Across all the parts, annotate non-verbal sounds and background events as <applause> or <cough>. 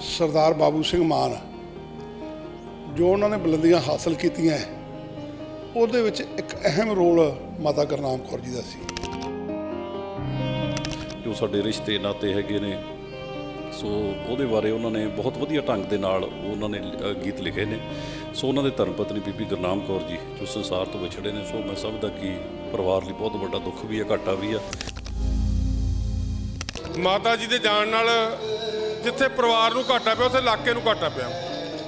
ਸਰਦਾਰ ਬਾਬੂ ਸਿੰਘ ਮਾਨ ਜੋ ਉਹਨਾਂ ਨੇ ਬੁਲੰਦੀਆਂ ਹਾਸਲ ਕੀਤੀਆਂ ਉਹਦੇ ਵਿੱਚ ਇੱਕ ਅਹਿਮ ਰੋਲ ਮਾਤਾ ਗੁਰਨਾਮ ਕੌਰ ਜੀ ਦਾ ਸੀ। ਜੋ ਸਾਡੇ ਰਿਸ਼ਤੇ ਨਾਤੇ ਹੈਗੇ ਨੇ ਸੋ ਉਹਦੇ ਬਾਰੇ ਉਹਨਾਂ ਨੇ ਬਹੁਤ ਵਧੀਆ ਢੰਗ ਦੇ ਨਾਲ ਉਹਨਾਂ ਨੇ ਗੀਤ ਲਿਖੇ ਨੇ। ਸੋ ਉਹਨਾਂ ਦੇ ਧਰਮ ਪਤਨੀ ਬੀਬੀ ਗੁਰਨਾਮ ਕੌਰ ਜੀ ਜੋ ਸੰਸਾਰ ਤੋਂ ਵਿਛੜੇ ਨੇ ਸੋ ਮੈਂ ਸਮਝਦਾ ਕਿ ਪਰਿਵਾਰ ਲਈ ਬਹੁਤ ਵੱਡਾ ਦੁੱਖ ਵੀ ਹੈ ਘਾਟਾ ਵੀ ਹੈ। ਮਾਤਾ ਜੀ ਦੇ ਜਾਣ ਨਾਲ ਜਿੱਥੇ ਪਰਿਵਾਰ ਨੂੰ ਘਾਟਾ ਪਿਆ, ਉੱਥੇ ਇਲਾਕੇ ਨੂੰ ਘਾਟਾ ਪਿਆ।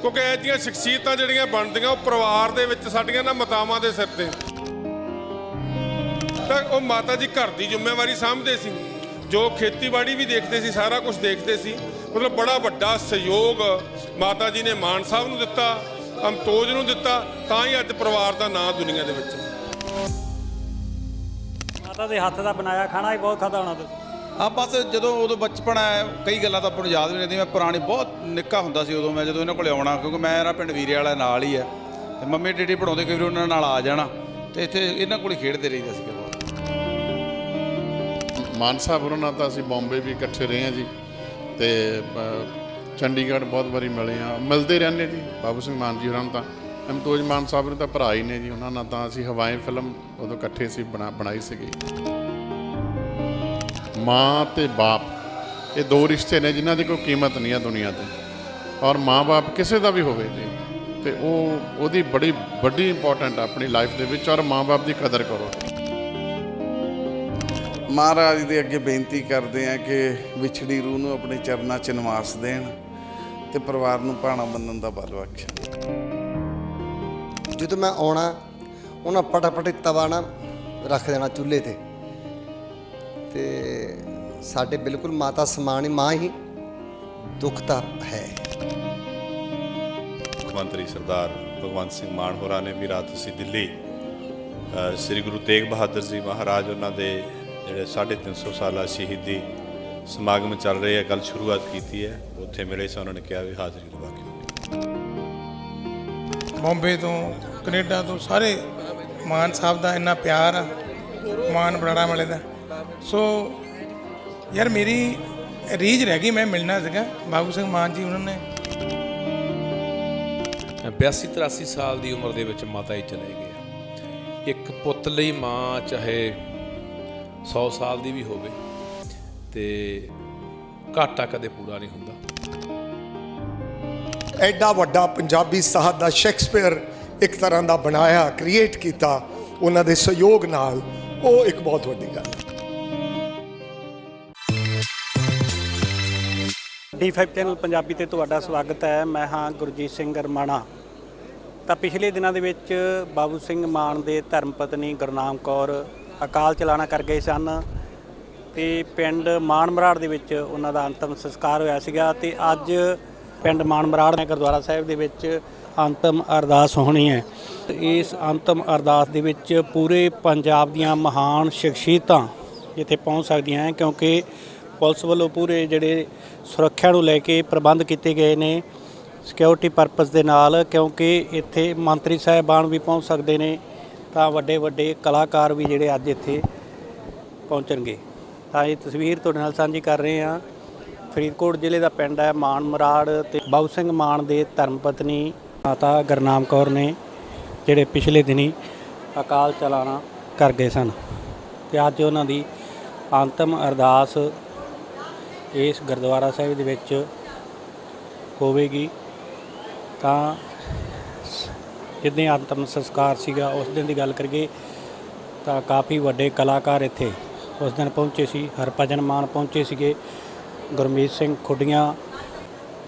ਕਿਉਂਕਿ ਇਹ ਜਿਹੀਆਂ ਸ਼ਖਸੀਅਤਾਂ ਜਿਹੜੀਆਂ ਬਣਦੀਆਂ, ਉਹ ਪਰਿਵਾਰ ਦੇ ਵਿੱਚ ਸਾਡੀਆਂ ਨਾ ਮਾਤਾਵਾਂ ਦੇ ਸਿਰ ਤੇ। ਤਾਂ ਉਹ ਮਾਤਾ ਜੀ ਘਰ ਦੀ ਜ਼ਿੰਮੇਵਾਰੀ ਸਾਂਭਦੇ ਸੀ। ਜੋ ਖੇਤੀਬਾੜੀ ਵੀ ਦੇਖਦੇ ਸੀ, ਸਾਰਾ ਕੁਝ ਦੇਖਦੇ ਸੀ। ਮਤਲਬ ਬੜਾ ਵੱਡਾ ਸਹਿਯੋਗ ਮਾਤਾ ਜੀ ਨੇ ਮਾਨ ਸਾਹਿਬ ਨੂੰ ਦਿੱਤਾ, ਅਮਤੋਜ ਨੂੰ ਦਿੱਤਾ, ਤਾਂ ਹੀ ਅੱਜ ਪਰਿਵਾਰ ਦਾ ਨਾਂ ਦੁਨੀਆ ਦੇ ਵਿੱਚ। ਮਾਤਾ ਦੇ ਹੱਥ ਦਾ ਬਣਾਇਆ ਖਾਣਾ ਹੀ ਬਹੁਤ ਖਾਦਾ ਹੋਣਾ ਤੁਸੀਂ। ਆ ਬਸ ਜਦੋਂ ਉਦੋਂ ਬਚਪਨ ਆਇਆ ਕਈ ਗੱਲਾਂ ਤਾਂ ਆਪਾਂ ਨੂੰ ਯਾਦ ਵੀ ਨਹੀਂ ਰਹਿੰਦੀਆਂ। ਮੈਂ ਪੁਰਾਣੀ ਬਹੁਤ ਨਿੱਕਾ ਹੁੰਦਾ ਸੀ ਉਦੋਂ ਮੈਂ ਜਦੋਂ ਇਹਨਾਂ ਕੋਲੇ ਆਉਣਾ, ਕਿਉਂਕਿ ਮੈਂ ਮੇਰਾ ਪਿੰਡ ਵੀਰੇ ਵਾਲਾ ਨਾਲ ਹੀ ਹੈ ਤੇ ਮੰਮੀ ਡੇਡੀ ਪੜਾਉਂਦੇ ਕਈ ਵਾਰ ਉਹਨਾਂ ਨਾਲ ਆ ਜਾਣਾ। ਤੇ ਇੱਥੇ ਇਹਨਾਂ ਕੋਲੇ ਖੇਡਦੇ ਰਹੀਦਾ ਸੀ ਬਹੁਤ ਮਾਨ ਸਾਹਿਬ ਹੋਰਾਂ ਨਾਲ ਤਾਂ ਅਸੀਂ ਬੰਬੇ ਵੀ ਇਕੱਠੇ ਰਹੇ ਹਾਂ ਜੀ। ਤੇ ਚੰਡੀਗੜ੍ਹ ਬਹੁਤ ਵਾਰੀ ਮਿਲੇ ਆ ਮਿਲਦੇ ਰਹਿੰਦੇ ਜੀ, ਬਾਬੂ ਸਿੰਘ ਮਾਨ ਜੀ ਹੋਰਾਂ ਨੂੰ ਤਾਂ। ਅਮਤੋਜ ਮਾਨ ਸਾਹਿਬ ਨੇ ਤਾਂ ਭਰਾ ਹੀ ਨੇ ਜੀ, ਉਹਨਾਂ ਨਾਲ ਤਾਂ ਅਸੀਂ ਹਵਾਏ ਫਿਲਮ ਉਦੋਂ ਇਕੱਠੇ ਸੀ ਬਣਾ ਬਣਾਈ ਸੀਗੀ। ਮਾਂ ਤੇ ਬਾਪ ਇਹ ਦੋ ਰਿਸ਼ਤੇ ਨੇ ਜਿਨ੍ਹਾਂ ਦੀ ਕੋਈ ਕੀਮਤ ਨਹੀਂ ਹੈ ਦੁਨੀਆ ਤੇ। ਔਰ ਮਾਂ-ਬਾਪ ਕਿਸੇ ਦਾ ਵੀ ਹੋਵੇ ਜੀ ਤੇ ਉਹ ਉਹਦੀ ਬੜੀ ਵੱਡੀ ਇੰਪੋਰਟੈਂਟ ਆ ਆਪਣੀ ਲਾਈਫ ਦੇ ਵਿੱਚ ਔਰ ਮਾਂ-ਬਾਪ ਦੀ ਕਦਰ ਕਰੋ। ਮਹਾਰਾਜ ਦੇ ਅੱਗੇ ਬੇਨਤੀ ਕਰਦੇ ਆ ਕਿ ਵਿਛੜੀ ਰੂਹ ਨੂੰ ਆਪਣੇ ਚਰਨਾਂ 'ਚ ਨਿਵਾਸ ਦੇਣ ਤੇ ਪਰਿਵਾਰ ਨੂੰ ਭਾਣਾ ਬੰਨਣ ਦਾ ਬਲ ਬਖਸ਼ਣ। ਜਦੋਂ ਮੈਂ ਆਉਣਾ ਉਹਨਾਂ ਪਟਾਪਟ ਤਵਾ ਨਾ ਰੱਖ ਦੇਣਾ ਚੁੱਲ੍ਹੇ ਤੇ। ਤੇ ਸਾਡੇ ਬਿਲਕੁਲ ਮਾਤਾ ਸਮਾਨ ਹੀ ਮਾਂ ਹੀ ਦੁੱਖ ਤਾਂ ਹੈ। ਮੁੱਖ ਮੰਤਰੀ ਸਰਦਾਰ ਭਗਵੰਤ ਸਿੰਘ ਮਾਨ ਹੋਰਾਂ ਨੇ ਵੀ ਰਾਤ ਅਸੀਂ ਦਿੱਲੀ ਸ੍ਰੀ ਗੁਰੂ ਤੇਗ ਬਹਾਦਰ ਜੀ ਮਹਾਰਾਜ ਉਹਨਾਂ ਦੇ ਜਿਹੜੇ 350 ਸਾਲਾ ਸ਼ਹੀਦੀ ਸਮਾਗਮ ਚੱਲ ਰਹੇ ਆ ਕੱਲ ਸ਼ੁਰੂਆਤ ਕੀਤੀ ਹੈ ਉੱਥੇ ਮਿਲੇ ਸੀ ਉਹਨਾਂ ਨੇ ਕਿਹਾ ਵੀ ਹਾਜ਼ਰੀ ਲਵਾ ਕੇ ਬੰਬੇ ਤੋਂ ਕੈਨੇਡਾ ਤੋਂ ਸਾਰੇ ਮਾਨ ਸਾਹਿਬ ਦਾ ਇੰਨਾ ਪਿਆਰ ਆ ਮਾਨ ਬਰਾੜਾ ਵਾਲੇ ਦਾ। ਸੋ ਯਾਰ ਮੇਰੀ ਰੀਝ ਰਹਿ ਗਈ ਮੈਂ ਮਿਲਣਾ ਸੀਗਾ। ਬਾਬੂ ਸਿੰਘ ਮਾਨ ਜੀ ਉਹਨਾਂ ਨੇ। 82 83 ਸਾਲ ਦੀ ਉਮਰ ਦੇ ਵਿੱਚ ਮਾਤਾ ਜੀ ਚਲੇ ਗਏ। ਇੱਕ ਪੁੱਤ ਲਈ ਮਾਂ ਚਾਹੇ 100 ਸਾਲ ਦੀ ਵੀ ਹੋਵੇ ਤੇ ਘਾਟਾ ਕਦੇ ਪੂਰਾ ਨਹੀਂ ਹੁੰਦਾ। ਐਡਾ ਵੱਡਾ ਪੰਜਾਬੀ ਸਾਹਿਤ ਦਾ ਸ਼ੇਕਸਪੀਅਰ ਇੱਕ ਤਰ੍ਹਾਂ ਦਾ ਬਣਾਇਆ ਕ੍ਰੀਏਟ ਕੀਤਾ ਉਹਨਾਂ ਦੇ ਸਹਿਯੋਗ ਨਾਲ ਉਹ ਇੱਕ ਬਹੁਤ ਵੱਡੀ ਗੱਲ ਹੈ। D5 ਚੈਨਲ ਪੰਜਾਬੀ ਤੇ ਤੁਹਾਡਾ ਸਵਾਗਤ ਹੈ। ਮੈਂ ਹਾਂ ਗੁਰਜੀਤ ਸਿੰਘ ਰਮਾਣਾ ਤਾਂ ਪਿਛਲੇ ਦਿਨਾਂ ਦੇ ਵਿੱਚ ਬਾਬੂ ਸਿੰਘ ਮਾਨ ਦੇ ਧਰਮ ਪਤਨੀ ਗੁਰਨਾਮ ਕੌਰ ਅਕਾਲ ਚਲਾਣਾ ਕਰ ਗਏ ਸਨ ਤੇ ਪਿੰਡ ਮਾਨਮਰਾੜ ਦੇ ਵਿੱਚ ਉਹਨਾਂ ਦਾ ਅੰਤਮ ਸੰਸਕਾਰ ਹੋਇਆ ਸੀਗਾ ਤੇ ਅੱਜ ਪਿੰਡ ਮਾਨਮਰਾੜ ਨੇ ਗੁਰਦੁਆਰਾ ਸਾਹਿਬ ਦੇ ਵਿੱਚ ਅੰਤਮ ਅਰਦਾਸ ਹੋਣੀ ਹੈ। ਤੇ ਇਸ ਅੰਤਮ ਅਰਦਾਸ ਦੇ ਵਿੱਚ ਪੂਰੇ ਪੰਜਾਬ ਦੀਆਂ ਮਹਾਨ ਸ਼ਖਸੀਅਤਾਂ ਜਿੱਥੇ ਪਹੁੰਚ ਸਕਦੀਆਂ ਹੈ ਕਿਉਂਕਿ ਪੁਲਿਸ ਵੱਲੋਂ ਪੂਰੇ ਜਿਹੜੇ ਸੁਰੱਖਿਆ ਨੂੰ ਲੈ ਕੇ ਪ੍ਰਬੰਧ ਕੀਤੇ ਗਏ ਨੇ ਸਿਕਿਉਰਿਟੀ ਪਰਪਸ ਦੇ ਨਾਲ, ਕਿਉਂਕਿ ਇੱਥੇ ਮੰਤਰੀ ਸਾਹਿਬਾਨ ਵੀ ਪਹੁੰਚ ਸਕਦੇ ਨੇ, ਤਾਂ ਵੱਡੇ ਵੱਡੇ ਕਲਾਕਾਰ ਵੀ ਜਿਹੜੇ ਅੱਜ ਇੱਥੇ ਪਹੁੰਚਣਗੇ। ਤਾਂ ਇਹ ਤਸਵੀਰ ਤੁਹਾਡੇ ਨਾਲ ਸਾਂਝੀ ਕਰ ਰਹੇ ਹਾਂ। ਫਰੀਦਕੋਟ ਜ਼ਿਲ੍ਹੇ ਦਾ ਪਿੰਡ ਹੈ ਮਾਨ ਮਰਾੜ ਤੇ ਬਾਬੂ ਸਿੰਘ ਮਾਨ ਦੇ ਧਰਮ ਪਤਨੀ ਮਾਤਾ ਗਰਨਾਮ ਕੌਰ ਨੇ ਜਿਹੜੇ ਪਿਛਲੇ ਦਿਨੀ ਅਕਾਲ ਚਲਾਣਾ ਕਰ ਗਏ ਸਨ। ਤੇ ਅੱਜ ਉਹਨਾਂ ਦੀ ਅੰਤਮ ਅਰਦਾਸ ਇਸ ਗੁਰਦੁਆਰਾ ਸਾਹਿਬ ਦੇ ਵਿੱਚ ਹੋਵੇਗੀ, ਤਾਂ ਜਿੱਦਾਂ ਅੰਤਮ ਸੰਸਕਾਰ ਸੀਗਾ, ਉਸ ਦਿਨ ਦੀ ਗੱਲ ਕਰੀਏ, ਤਾਂ ਕਾਫੀ ਵੱਡੇ ਕਲਾਕਾਰ ਇੱਥੇ ਉਸ ਦਿਨ ਪਹੁੰਚੇ ਸੀ, ਹਰਭਜਨ ਮਾਨ ਪਹੁੰਚੇ ਸੀਗੇ, ਗੁਰਮੀਤ ਸਿੰਘ ਖੁੱਡੀਆਂ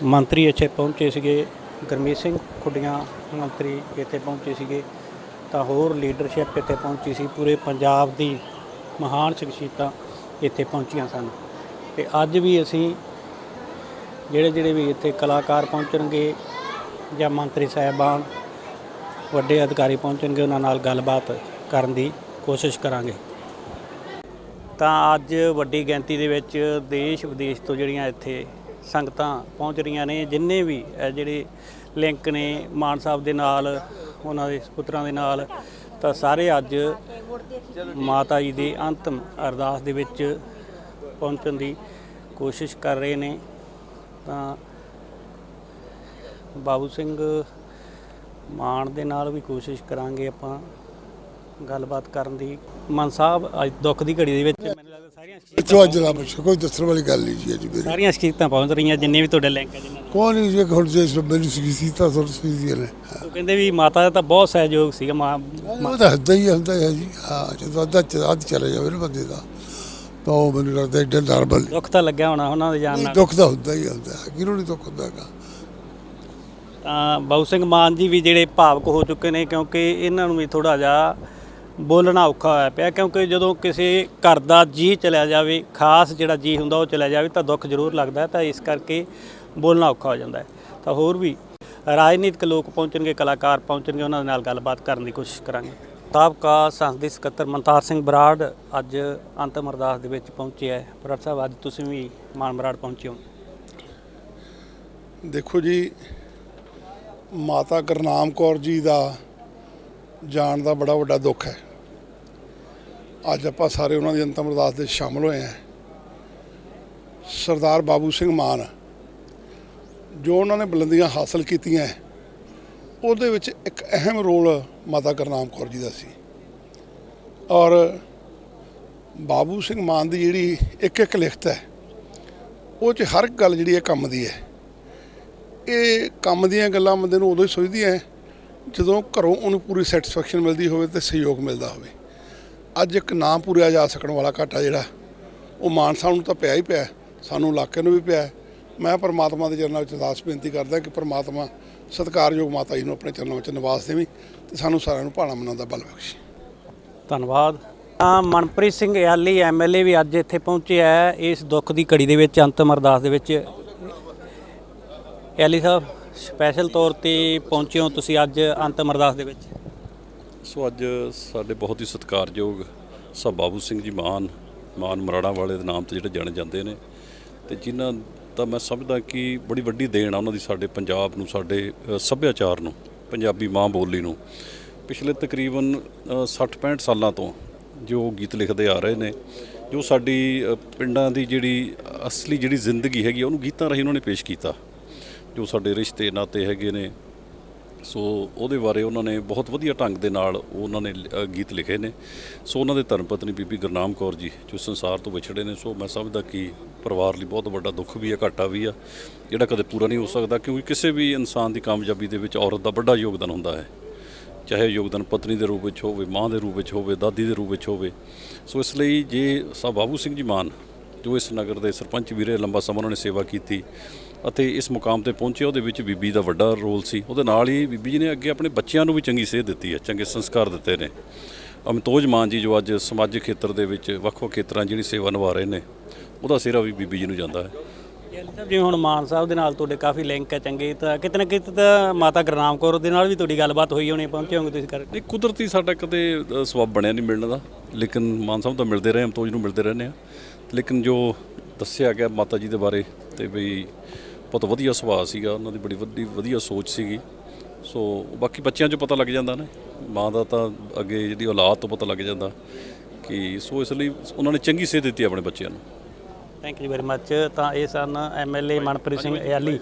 ਮੰਤਰੀ ਇੱਥੇ ਪਹੁੰਚੇ ਸੀਗੇ, ਗੁਰਮੀਤ ਸਿੰਘ ਖੁੱਡੀਆਂ ਮੰਤਰੀ ਇੱਥੇ ਪਹੁੰਚੇ ਸੀਗੇ, ਤਾਂ ਹੋਰ ਲੀਡਰਸ਼ਿਪ ਇੱਥੇ ਪਹੁੰਚੀ ਸੀ, ਪੂਰੇ ਪੰਜਾਬ ਦੀ ਮਹਾਨ ਸ਼ਖਸੀਅਤਾਂ ਇੱਥੇ ਪਹੁੰਚੀਆਂ ਸਨ। ਤੇ ਅੱਜ ਵੀ ਅਸੀਂ ਜਿਹੜੇ ਜਿਹੜੇ ਵੀ ਇੱਥੇ ਕਲਾਕਾਰ ਪਹੁੰਚਣਗੇ ਜਾਂ ਮੰਤਰੀ ਸਾਹਿਬਾਨ, ਵੱਡੇ ਅਧਿਕਾਰੀ ਪਹੁੰਚਣਗੇ, ਉਹਨਾਂ ਨਾਲ ਗੱਲਬਾਤ ਕਰਨ ਦੀ ਕੋਸ਼ਿਸ਼ ਕਰਾਂਗੇ। ਤਾਂ ਅੱਜ ਵੱਡੀ ਗਿਣਤੀ ਦੇ ਵਿੱਚ ਦੇਸ਼ ਵਿਦੇਸ਼ ਤੋਂ ਜਿਹੜੀਆਂ ਇੱਥੇ ਸੰਗਤਾਂ ਪਹੁੰਚ ਰਹੀਆਂ ਨੇ, ਜਿੰਨੇ ਵੀ ਇਹ ਜਿਹੜੇ ਲਿੰਕ ਨੇ ਮਾਨ ਸਾਹਿਬ ਦੇ ਨਾਲ, ਉਹਨਾਂ ਦੇ ਪੁੱਤਰਾਂ ਦੇ ਨਾਲ, ਤਾਂ ਸਾਰੇ ਅੱਜ ਮਾਤਾ ਜੀ ਦੀ ਅੰਤਮ ਅਰਦਾਸ ਦੇ ਵਿੱਚ ਪਹੁੰਚਣ ਦੀ ਕੋਸ਼ਿਸ਼ ਕਰ ਰਹੇ ਨੇ ਤਾਂ ਬਾਬੂ ਸਿੰਘ ਮਾਨ ਦੇ ਨਾਲ ਵੀ ਕੋਸ਼ਿਸ਼ ਕਰਾਂਗੇ ਆਪਾਂ ਗੱਲਬਾਤ ਕਰਨ ਦੀ। ਮਨ ਸਾਹਿਬ ਅੱਜ ਦੁੱਖ ਦੀ ਘੜੀ ਦੇ ਵਿੱਚ ਮੈਨੂੰ ਲੱਗਦਾ ਸਾਰੀਆਂ ਇੱਥੋਂ ਅੱਜ ਦਾ ਕੋਈ ਦੱਸਣ ਵਾਲੀ ਗੱਲ ਨਹੀਂ ਜੀ ਅੱਜ ਮੇਰੀ। ਸਾਰੀਆਂ ਸ਼ਕੀਤਾਂ ਪਹੁੰਚ ਰਹੀਆਂ ਜਿੰਨੇ ਵੀ ਤੁਹਾਡੇ ਲਿੰਕ ਹੈ ਜਿਨ੍ਹਾਂ ਦੇ। ਕੌਣ ਨਹੀਂ ਜੇ ਹੁਣ ਜੇ ਮੈਨੂੰ ਸੀ ਸੀ ਤਾਂ ਥੋੜੀ ਸੀ ਨੇ ਉਹ ਕਹਿੰਦੇ ਵੀ ਮਾਤਾ ਦਾ ਤਾਂ ਬਹੁਤ ਸਹਿਯੋਗ ਸੀਗਾ ਮਾਂ ਉਹ ਤਾਂ ਹੁੰਦਾ ਹੀ ਹੁੰਦਾ ਹੈ ਜੀ ਹਾਂ ਜਦੋਂ ਅੱਧਾ ਚ- ਅੱਧ ਚਲੇ ਜਾਵੇ ਨਾ ਬੰਦੇ ਦਾ। ਤਾਂ ਉਹ ਮੈਨੂੰ ਲੱਗਦਾ ਏਡਾ ਨਾਰਮਲ ਦੁੱਖ ਤਾਂ ਲੱਗਿਆ ਹੋਣਾ ਉਹਨਾਂ ਦੇ ਜਾਣ ਨਾਲ। ਦੁੱਖ ਤਾਂ ਹੁੰਦਾ ਹੀ ਹੁੰਦਾ। ਕਿਹਨੂੰ ਨਹੀਂ ਦੁੱਖ ਹੁੰਦਾ ਹੈਗਾ ਤਾਂ ਬਾਬੂ ਸਿੰਘ ਮਾਨ ਜੀ ਵੀ ਜਿਹੜੇ ਭਾਵਕ ਹੋ ਚੁੱਕੇ ਨੇ ਕਿਉਂਕਿ ਇਹਨਾਂ ਨੂੰ ਵੀ ਥੋੜਾ ਜਿਹਾ ਬੋਲਣਾ ਔਖਾ ਹੋਇਆ ਪਿਆ ਕਿਉਂਕਿ ਜਦੋਂ ਕਿਸੇ ਘਰ ਦਾ ਜੀ ਚਲਿਆ ਜਾਵੇ ਖਾਸ ਜਿਹੜਾ ਜੀ ਹੁੰਦਾ ਉਹ ਚਲਿਆ ਜਾਵੇ ਤਾਂ ਦੁੱਖ ਜ਼ਰੂਰ ਲੱਗਦਾ ਤਾਂ ਇਸ ਕਰਕੇ ਬੋਲਣਾ ਔਖਾ ਹੋ ਜਾਂਦਾ ਤਾਂ ਹੋਰ ਵੀ ਰਾਜਨੀਤਿਕ ਲੋਕ ਪਹੁੰਚਣਗੇ ਕਲਾਕਾਰ ਪਹੁੰਚਣਗੇ ਉਹਨਾਂ ਦੇ ਨਾਲ ਗੱਲਬਾਤ ਕਰਨ ਦੀ ਕੋਸ਼ਿਸ਼ ਕਰਾਂਗੇ। ਸਾਬਕਾ ਸੰਸਦੀ ਸਕੱਤਰ ਮਨਤਾਰ ਸਿੰਘ ਬਰਾੜ ਅੱਜ ਅੰਤਮ ਅਰਦਾਸ ਦੇ ਵਿੱਚ ਪਹੁੰਚਿਆ ਹੈ। ਬਰਾੜ ਸਾਹਿਬ, ਅੱਜ ਤੁਸੀਂ ਵੀ ਮਾਨ ਬਰਾੜ ਪਹੁੰਚੇ ਹੋ। ਦੇਖੋ ਜੀ, ਮਾਤਾ ਗੁਰਨਾਮ ਕੌਰ ਜੀ ਦਾ ਜਾਣ ਦਾ ਬੜਾ ਵੱਡਾ ਦੁੱਖ ਹੈ। ਅੱਜ ਆਪਾਂ ਸਾਰੇ ਉਹਨਾਂ ਦੀ ਅੰਤਮ ਅਰਦਾਸ ਦੇ ਸ਼ਾਮਲ ਹੋਏ ਹਾਂ। ਸਰਦਾਰ ਬਾਬੂ ਸਿੰਘ ਮਾਨ, ਜੋ ਉਹਨਾਂ ਨੇ ਬੁਲੰਦੀਆਂ ਹਾਸਲ ਕੀਤੀਆਂ ਉਹਦੇ ਵਿੱਚ ਇੱਕ ਅਹਿਮ ਰੋਲ ਮਾਤਾ ਗੁਰਨਾਮ ਕੌਰ ਜੀ ਦਾ ਸੀ। ਔਰ ਬਾਬੂ ਸਿੰਘ ਮਾਨ ਦੀ ਜਿਹੜੀ ਇੱਕ ਇੱਕ ਲਿਖਤ ਹੈ, ਉਹ 'ਚ ਹਰ ਇੱਕ ਗੱਲ ਜਿਹੜੀ ਹੈ ਕੰਮ ਦੀ ਹੈ। ਇਹ ਕੰਮ ਦੀਆਂ ਗੱਲਾਂ ਬੰਦੇ ਨੂੰ ਉਦੋਂ ਹੀ ਸੋਚਦੀਆਂ ਹੈ, ਜਦੋਂ ਘਰੋਂ ਉਹਨੂੰ ਪੂਰੀ ਸੈਟੀਸਫੈਕਸ਼ਨ ਮਿਲਦੀ ਹੋਵੇ ਤੇ ਸਹਿਯੋਗ ਮਿਲਦਾ ਹੋਵੇ। ਅੱਜ ਇੱਕ ਨਾਮ ਪੂਰਿਆ ਜਾ ਸਕਣ ਵਾਲਾ ਘਾਟਾ ਜਿਹੜਾ, ਉਹ ਮਾਨਸਾ ਨੂੰ ਤਾਂ ਪਿਆ ਹੀ ਪਿਆ ਸਾਨੂੰ ਇਲਾਕੇ ਨੂੰ ਵੀ ਪਿਆ ਮੈਂ ਪਰਮਾਤਮਾ ਦੇ ਚਰਨਾਂ ਵਿੱਚ ਅਰਦਾਸ ਬੇਨਤੀ ਕਰਦਾ ਕਿ ਪਰਮਾਤਮਾ ਸਤਿਕਾਰਯੋਗ ਮਾਤਾ ਜੀ ਨੂੰ ਆਪਣੇ ਚਰਨਾਂ ਵਿੱਚ ਨਿਵਾਸ ਦੇਵੀ ਤੇ ਸਾਨੂੰ ਸਾਰਿਆਂ ਨੂੰ ਭਾਣਾ ਮੰਨਣ ਦਾ ਬਲ ਬਖਸ਼ੇ। ਧੰਨਵਾਦ। ਤਾਂ ਮਨਪ੍ਰੀਤ ਸਿੰਘ ਯਾਲੀ ਐਮਐਲਏ ਵੀ ਅੱਜ ਇੱਥੇ ਪਹੁੰਚੇ ਹੈ ਇਸ ਦੁੱਖ ਦੀ ਘੜੀ ਦੇ ਵਿੱਚ ਅੰਤਮ ਅਰਦਾਸ ਦੇ ਵਿੱਚ। ਯਾਲੀ ਸਾਹਿਬ ਸਪੈਸ਼ਲ ਤੌਰ ਤੇ ਪਹੁੰਚੇ ਹੋ ਤੁਸੀਂ ਅੱਜ ਅੰਤਮ ਅਰਦਾਸ ਦੇ ਵਿੱਚ? ਸੋ ਅੱਜ ਸਾਡੇ ਬਹੁਤ ਹੀ ਸਤਿਕਾਰਯੋਗ ਸਾਹਿਬ ਬਾਬੂ ਸਿੰਘ ਜੀ ਮਾਨ ਮਾਨ ਮਰਾੜਾ ਵਾਲੇ ਦੇ ਨਾਮ ਤੇ ਜਿਹੜੇ ਜਾਣੇ ਜਾਂਦੇ ਨੇ ਤੇ ਜਿਨ੍ਹਾਂ ਤਾਂ ਮੈਂ ਸਮਝਦਾ ਕਿ ਬੜੀ ਵੱਡੀ ਦੇਣ ਆ ਉਹਨਾਂ ਦੀ ਸਾਡੇ ਪੰਜਾਬ ਨੂੰ ਸਾਡੇ ਸੱਭਿਆਚਾਰ ਨੂੰ ਪੰਜਾਬੀ ਮਾਂ ਬੋਲੀ ਨੂੰ। ਪਿਛਲੇ ਤਕਰੀਬਨ 60-65 ਸਾਲਾਂ ਤੋਂ ਜੋ ਗੀਤ ਲਿਖਦੇ ਆ ਰਹੇ ਨੇ ਜੋ ਸਾਡੀ ਪਿੰਡਾਂ ਦੀ ਜਿਹੜੀ ਅਸਲੀ ਜਿਹੜੀ ਜ਼ਿੰਦਗੀ ਹੈਗੀ ਆ, ਉਹਨੂੰ ਗੀਤਾਂ ਰਾਹੀਂ ਉਹਨਾਂ ਨੇ ਪੇਸ਼ ਕੀਤਾ। ਜੋ ਸਾਡੇ ਰਿਸ਼ਤੇ ਨਾਤੇ ਹੈਗੇ ਨੇ। ਸੋ ਉਹਦੇ ਬਾਰੇ ਉਹਨਾਂ ਨੇ ਬਹੁਤ ਵਧੀਆ ਢੰਗ ਦੇ ਨਾਲ ਉਹਨਾਂ ਨੇ ਗੀਤ ਲਿਖੇ ਨੇ। ਸੋ ਉਹਨਾਂ ਦੇ ਧਰਮ ਪਤਨੀ ਬੀਬੀ ਗੁਰਨਾਮ ਕੌਰ ਜੀ ਜੋ ਸੰਸਾਰ ਤੋਂ ਵਿਛੜੇ ਨੇ ਸੋ ਮੈਂ ਸਮਝਦਾ ਕਿ ਪਰਿਵਾਰ ਲਈ ਬਹੁਤ ਵੱਡਾ ਦੁੱਖ ਵੀ ਹੈ ਘਾਟਾ ਵੀ ਆ। ਜਿਹੜਾ ਕਦੇ ਪੂਰਾ ਨਹੀਂ ਹੋ ਸਕਦਾ, ਕਿਉਂਕਿ ਕਿਸੇ ਵੀ ਇਨਸਾਨ ਦੀ ਕਾਮਯਾਬੀ ਦੇ ਵਿੱਚ ਔਰਤ ਦਾ ਵੱਡਾ ਯੋਗਦਾਨ ਹੁੰਦਾ ਹੈ। ਚਾਹੇ ਯੋਗਦਾਨ ਪਤਨੀ ਦੇ ਰੂਪ ਵਿੱਚ ਹੋਵੇ, ਮਾਂ ਦੇ ਰੂਪ ਵਿੱਚ ਹੋਵੇ, ਦਾਦੀ ਦੇ ਰੂਪ ਵਿੱਚ ਹੋਵੇ। ਸੋ ਇਸ ਲਈ ਜੇ ਸਾਹਿਬ ਬਾਬੂ ਸਿੰਘ ਜੀ ਮਾਨ, ਜੋ ਇਸ ਨਗਰ ਦੇ ਸਰਪੰਚ ਵੀਰੇ ਲੰਬਾ ਸਮਾਂ ਉਹਨਾਂ ਨੇ ਸੇਵਾ ਕੀਤੀ ਅਤੇ ਇਸ ਮੁਕਾਮ ਤੇ ਪਹੁੰਚੇ, ਉਹਦੇ ਵਿੱਚ ਬੀਬੀ ਦਾ ਵੱਡਾ ਰੋਲ ਸੀ। ਉਹਦੇ ਨਾਲ ਹੀ ਬੀਬੀ ਜੀ ਨੇ ਅੱਗੇ ਆਪਣੇ ਬੱਚਿਆਂ ਨੂੰ ਵੀ ਚੰਗੀ ਸੇਧ ਦਿੱਤੀ ਹੈ, ਚੰਗੇ ਸੰਸਕਾਰ ਦਿੱਤੇ ਨੇ। ਅਮਤੋਜ ਮਾਨ ਜੀ ਜੋ ਅੱਜ ਸਮਾਜਿਕ ਖੇਤਰ ਦੇ ਵਿੱਚ ਵੱਖ-ਵੱਖ ਖੇਤਰਾਂ 'ਚ ਜਿਹੜੀ ਸੇਵਾ ਨਿਭਾ ਰਹੇ ਨੇ ਉਹਦਾ ਸਿਹਰਾ ਵੀ ਬੀਬੀ ਜੀ ਨੂੰ ਜਾਂਦਾ ਹੈ। ਯਾਲੀ ਸਾਹਿਬ ਜਿਵੇਂ ਹੁਣ ਮਾਨ ਸਾਹਿਬ ਦੇ ਨਾਲ ਤੁਹਾਡੇ ਕਾਫੀ ਲਿੰਕ ਹੈ ਚੰਗੇ ਤਾਂ ਕਿਤੇ ਨਾ ਕਿਤੇ ਤਾਂ ਮਾਤਾ ਗੁਰਨਾਮ ਕੌਰ ਦੇ ਨਾਲ ਵੀ ਤੁਹਾਡੀ ਗੱਲਬਾਤ ਹੋਈ ਹੋਣੀ ਪਹੁੰਚੇ ਹੋਗੇ ਤੁਸੀਂ ਕਰ ਨਹੀਂ ਕੁਦਰਤੀ ਸਾਡਾ ਕਦੇ ਸਬੱਬ ਬਣਿਆ ਨਹੀਂ ਮਿਲਣ ਦਾ। ਲੇਕਿਨ ਮਾਨ ਸਾਹਿਬ ਤਾਂ ਮਿਲਦੇ ਰਹੇ ਅਮਤੋਜ ਨੂੰ ਮਿਲਦੇ ਰਹਿੰਦੇ ਆ ਲੇਕਿਨ ਜੋ ਦੱਸਿਆ ਗਿਆ ਮਾਤਾ ਜੀ ਦੇ ਬਾਰੇ ਤੇ ਵੀ ਬਹੁਤ ਵਧੀਆ ਸੁਭਾਅ ਸੀਗਾ ਉਹਨਾਂ ਦੀ ਬੜੀ ਵੱਡੀ ਵਧੀਆ ਸੋਚ ਸੀਗੀ। ਸੋ ਬਾਕੀ ਬੱਚਿਆਂ 'ਚੋਂ ਪਤਾ ਲੱਗ ਜਾਂਦਾ ਨਾ ਮਾਂ ਦਾ ਤਾਂ ਅੱਗੇ ਜਿਹੜੀ ਔਲਾਦ ਤੋਂ ਪਤਾ ਲੱਗ ਜਾਂਦਾ ਕਿ ਸੋ ਇਸ ਲਈ ਉਹਨਾਂ ਨੇ ਚੰਗੀ ਸੇਧ ਦਿੱਤੀ ਆਪਣੇ ਬੱਚਿਆਂ ਨੂੰ। ਥੈਂਕ ਯੂ ਵੈਰੀ ਮੱਚ ਤਾਂ ਇਹ ਸਨ ਐਮਐਲਏ ਮਨਪ੍ਰੀਤ ਸਿੰਘ ਯਾਲੀ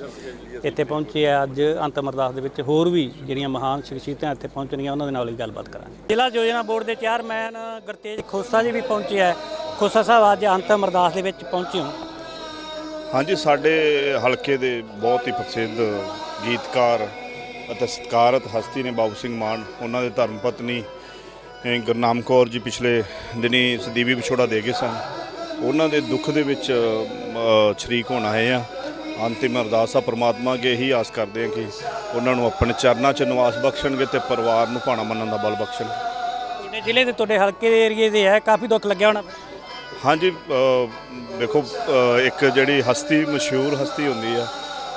ਇੱਥੇ ਪਹੁੰਚੇ ਆ ਅੱਜ ਅੰਤਮ ਅਰਦਾਸ ਦੇ ਵਿੱਚ। ਹੋਰ ਵੀ ਜਿਹੜੀਆਂ ਮਹਾਨ ਸ਼ਖਸੀਅਤਾਂ ਇੱਥੇ ਪਹੁੰਚਣੀਆਂ, ਉਹਨਾਂ ਦੇ ਨਾਲ ਵੀ ਗੱਲਬਾਤ ਕਰਾਂਗੇ। ਜ਼ਿਲ੍ਹਾ ਯੋਜਨਾ ਬੋਰਡ ਦੇ ਚੇਅਰਮੈਨ ਗੁਰਤੇਜ ਖੋਸਾ ਜੀ ਵੀ ਪਹੁੰਚੇ ਆ। ਖੋਸਾ ਸਾਹਿਬ, ਅੱਜ ਅੰਤਮ ਅਰਦਾਸ ਦੇ ਵਿੱਚ ਪਹੁੰਚੇ ਹੋ। ਹਾਂਜੀ, ਸਾਡੇ ਹਲਕੇ ਦੇ ਬਹੁਤ ਹੀ ਪ੍ਰਸਿੱਧ ਗੀਤਕਾਰ ਅਤੇ ਸਤਿਕਾਰਤ ਹਸਤੀ ਨੇ ਬਾਬੂ ਸਿੰਘ ਮਾਨ। ਉਹਨਾਂ ਦੇ ਧਰਮ ਪਤਨੀ ਗੁਰਨਾਮ ਕੌਰ ਜੀ ਪਿਛਲੇ ਦਿਨੀ ਸਦੀਵੀ ਵਿਛੋੜਾ ਦੇ ਗਏ ਸਨ। ਉਹਨਾਂ ਦੇ ਦੁੱਖ ਦੇ ਵਿੱਚ ਸ਼ਰੀਕ ਹੋਣ ਆਏ ਆ ਅੰਤਿਮ ਅਰਦਾਸ ਆ ਪ੍ਰਮਾਤਮਾ ਅੱਗੇ ਇਹੀ ਆਸ ਕਰਦੇ ਆ ਕਿ ਉਹਨਾਂ ਨੂੰ ਆਪਣੇ ਚਰਨਾਂ 'ਚ ਨਿਵਾਸ ਬਖਸ਼ਣਗੇ ਤੇ ਪਰਿਵਾਰ ਨੂੰ ਭਾਣਾ ਮੰਨਣ ਦਾ ਬਲ ਬਖਸ਼ਣਗੇ ਤੁਹਾਡੇ ਜ਼ਿਲ੍ਹੇ ਦੇ ਤੁਹਾਡੇ ਹਲਕੇ ਦੇ ਏਰੀਏ ਦੇ ਹੈ ਕਾਫੀ ਦੁੱਖ ਲੱਗਿਆ ਹੋਣਾ। ਹਾਂਜੀ ਦੇਖੋ ਇੱਕ ਜਿਹੜੀ ਹਸਤੀ ਮਸ਼ਹੂਰ ਹਸਤੀ ਹੁੰਦੀ ਆ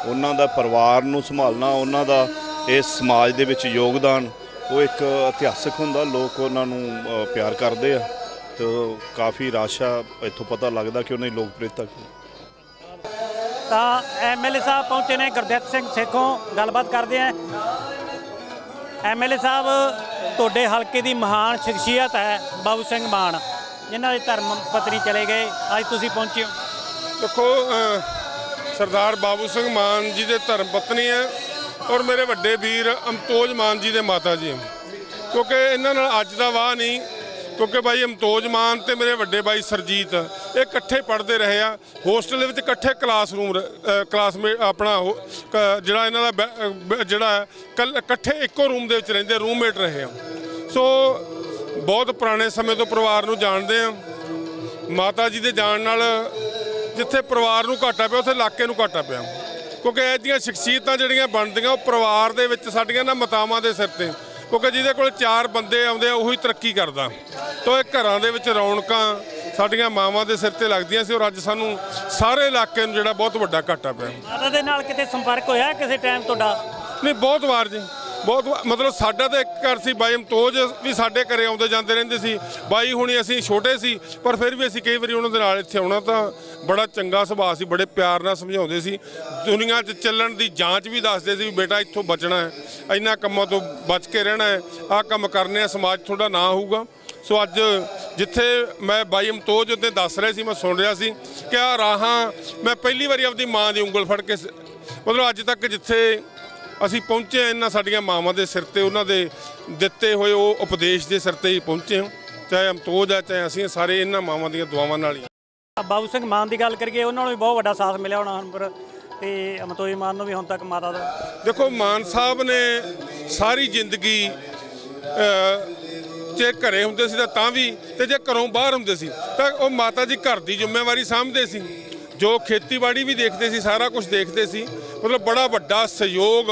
ਉਹਨਾਂ ਦਾ ਪਰਿਵਾਰ ਨੂੰ ਸੰਭਾਲਣਾ ਉਹਨਾਂ ਦਾ ਇਸ ਸਮਾਜ ਦੇ ਵਿੱਚ ਯੋਗਦਾਨ ਉਹ ਇੱਕ ਇਤਿਹਾਸਕ ਹੁੰਦਾ ਲੋਕ ਉਹਨਾਂ ਨੂੰ ਪਿਆਰ ਕਰਦੇ ਆ। ਤੇ ਕਾਫੀ ਰਾਸ਼ਾ ਇੱਥੋਂ ਪਤਾ ਲੱਗਦਾ ਕਿ ਉਹਨਾਂ ਦੀ ਲੋਕਪ੍ਰਿਯਤਾ ਕੀ ਤਾਂ ਐਮਐਲਏ ਸਾਹਿਬ ਪਹੁੰਚੇ ਨੇ ਗੁਰਦਿੱਤ ਸਿੰਘ ਸੇਖੋਂ ਗੱਲਬਾਤ ਕਰਦੇ ਆ। ਐਮਐਲਏ ਸਾਹਿਬ ਤੁਹਾਡੇ ਹਲਕੇ ਦੀ ਮਹਾਨ ਸ਼ਖਸੀਅਤ ਹੈ ਬਾਬੂ ਸਿੰਘ ਮਾਨ ਜਿਨ੍ਹਾਂ ਦੇ ਧਰਮ ਪਤਨੀ ਚਲੇ ਗਏ ਅੱਜ ਤੁਸੀਂ ਪਹੁੰਚੇ ਹੋ। ਦੇਖੋ ਸਰਦਾਰ ਬਾਬੂ ਸਿੰਘ ਮਾਨ ਜੀ ਦੇ ਧਰਮ ਪਤਨੀ ਹੈ ਔਰ ਮੇਰੇ ਵੱਡੇ ਵੀਰ ਅਮਤੋਜ ਮਾਨ ਜੀ ਦੇ ਮਾਤਾ ਜੀ ਕਿਉਂਕਿ ਇਹਨਾਂ ਨਾਲ ਅੱਜ ਦਾ ਵਾਹ ਨਹੀਂ ਕਿਉਂਕਿ ਬਾਈ ਅਮਤੋਜ ਮਾਨ ਤੇ ਮੇਰੇ ਵੱਡੇ ਬਾਈ ਸਰਜੀਤ ਇਹ ਇਕੱਠੇ ਪੜ੍ਹਦੇ ਰਹੇ ਆ। ਹੋਸਟਲ ਦੇ ਵਿੱਚ ਇਕੱਠੇ ਕਲਾਸਰੂਮ ਕਲਾਸਮੇਟ ਆਪਣਾ ਉਹ, ਕ- ਜਿਹੜਾ ਇਹਨਾਂ ਦਾ ਬੈ- ਜਿਹੜਾ ਕੱਲ- ਇਕੱਠੇ ਇੱਕੋ ਰੂਮ ਦੇ ਵਿੱਚ ਰਹਿੰਦੇ ਰੂਮਮੇਟ ਰਹੇ ਆ। ਸੋ ਬਹੁਤ ਪੁਰਾਣੇ ਸਮੇਂ ਤੋਂ ਪਰਿਵਾਰ ਨੂੰ ਜਾਣਦੇ ਆ। ਮਾਤਾ ਜੀ ਦੇ ਜਾਣ ਨਾਲ ਜਿੱਥੇ ਪਰਿਵਾਰ ਨੂੰ ਘਾਟਾ ਪਿਆ ਉੱਥੇ ਇਲਾਕੇ ਨੂੰ ਘਾਟਾ ਪਿਆ। ਕਿਉਂਕਿ ਇਹ ਜਿਹੀਆਂ ਸ਼ਖਸੀਅਤਾਂ ਜਿਹੜੀਆਂ ਬਣਦੀਆਂ ਉਹ ਪਰਿਵਾਰ ਦੇ ਵਿੱਚ ਸਾਡੀਆਂ ਨਾ ਮਤਾਵਾਂ ਦੇ ਸਿਰ ਤੇ। ਕਿਉਂਕਿ ਜਿਹਦੇ ਕੋਲ ਚਾਰ ਬੰਦੇ ਆਉਂਦੇ ਆ ਉਹੀ ਤਰੱਕੀ ਕਰਦਾ। ਤਾਂ ਇਹ ਘਰਾਂ ਦੇ ਵਿੱਚ ਰੌਣਕਾਂ ਸਾਡੀਆਂ ਮਾਵਾਂ ਦੇ ਸਿਰ ਤੇ ਲੱਗਦੀਆਂ ਸੀ ਔਰ ਅੱਜ ਸਾਨੂੰ ਸਾਰੇ ਇਲਾਕੇ ਨੂੰ ਜਿਹੜਾ ਬਹੁਤ ਵੱਡਾ ਘਾਟਾ ਪਿਆ। ਮਾਤਾ ਦੇ ਨਾਲ ਕਿਤੇ ਸੰਪਰਕ ਹੋਇਆ ਕਿਸੇ ਟਾਈਮ ਤੁਹਾਡਾ? ਨਹੀਂ ਬਹੁਤ ਵਾਰ ਜੀ। ਬਹੁਤ ਵਾਰ- ਮਤਲਬ ਸਾਡਾ ਤਾਂ ਇੱਕ ਘਰ ਸੀ ਬਾਈ ਅਮਤੋਜ, ਵੀ ਸਾਡੇ ਘਰੇ ਆਉਂਦੇ ਜਾਂਦੇ ਰਹਿੰਦੇ ਸੀ। ਬਾਈ ਹੁਣੀ ਅਸੀਂ ਛੋਟੇ ਸੀ, ਪਰ ਫਿਰ ਵੀ ਅਸੀਂ ਕਈ ਵਾਰੀ ਉਹਨਾਂ ਦੇ ਨਾਲ ਇੱਥੇ ਆਉਣਾ ਤਾਂ ਬੜਾ ਚੰਗਾ ਸੁਭਾਅ ਸੀ, ਬੜੇ ਪਿਆਰ ਨਾਲ ਸਮਝਾਉਂਦੇ ਸੀ। ਦੁਨੀਆ 'ਚ ਚੱਲਣ ਦੀ ਜਾਂਚ ਵੀ ਦੱਸਦੇ ਸੀ ਵੀ ਬੇਟਾ ਇੱਥੋਂ ਬਚਣਾ ਹੈ, ਇੰਨਾ ਕੰਮਾਂ ਤੋਂ ਬਚ ਕੇ ਰਹਿਣਾ ਹੈ, ਆਹ ਕੰਮ ਕਰਨੇ ਆ, ਸਮਾਜ ਤੁਹਾਡਾ ਨਾ ਹੋਊਗਾ। ਸੋ ਅੱਜ ਜਿੱਥੇ ਮੈਂ ਬਾਈ ਅਮਤੋਜ ਉੱਤੇ ਦੱਸ ਰਿਹਾ ਸੀ, ਮੈਂ ਸੁਣ ਰਿਹਾ ਸੀ ਕਿ ਆ ਰਾਹਾਂ ਮੈਂ ਪਹਿਲੀ ਵਾਰੀ ਆਪਣੀ ਮਾਂ ਦੀ ਉਂਗਲ ਫੜ ਕੇ ਮਤਲਬ ਅੱਜ ਤੱਕ ਜਿੱਥੇ ਅਸੀਂ ਪਹੁੰਚੇ ਇਹਨਾਂ ਸਾਡੀਆਂ ਮਾਵਾਂ ਦੇ ਸਿਰ ਤੇ ਉਹਨਾਂ ਦੇ ਦਿੱਤੇ ਹੋਏ ਉਹ ਉਪਦੇਸ਼ ਦੇ ਸਿਰ ਤੇ ਹੀ ਪਹੁੰਚੇ ਹਾਂ। ਚਾਹੇ ਅਮਤੋਜ ਆ ਚਾਹੇ ਅਸੀਂ ਸਾਰੇ ਇਹਨਾਂ ਮਾਵਾਂ ਦੀਆਂ ਦੁਆਵਾਂ ਨਾਲ ਹੀ ਬਾਬੂ ਸਿੰਘ ਮਾਨ ਦੀ ਗੱਲ ਕਰੀਏ ਉਹਨਾਂ ਨੂੰ ਵੀ ਬਹੁਤ ਵੱਡਾ ਸਾਥ ਮਿਲਿਆ ਹੋਣਾ ਹੁਣ ਪਰ ਤੇ ਅਮਤੋਈ ਮਾਨ ਨੂੰ ਵੀ ਹੁਣ ਤੱਕ ਮਾਤਾ ਦਾ। ਦੇਖੋ ਮਾਨ ਸਾਹਿਬ ਨੇ ਸਾਰੀ ਜ਼ਿੰਦਗੀ ਜੇ ਘਰੇ ਹੁੰਦੇ ਸੀ ਤਾਂ ਤਾਂ ਵੀ ਤੇ ਜੇ ਘਰੋਂ ਬਾਹਰ ਹੁੰਦੇ ਸੀ ਤਾਂ ਉਹ ਮਾਤਾ ਜੀ ਘਰ ਦੀ ਜ਼ਿੰਮੇਵਾਰੀ ਸਾਂਭਦੇ ਸੀ। ਜੋ ਖੇਤੀਬਾੜੀ ਵੀ ਦੇਖਦੇ ਸੀ ਸਾਰਾ ਕੁਝ ਦੇਖਦੇ ਸੀ। ਮਤਲਬ ਬੜਾ ਵੱਡਾ ਸਹਿਯੋਗ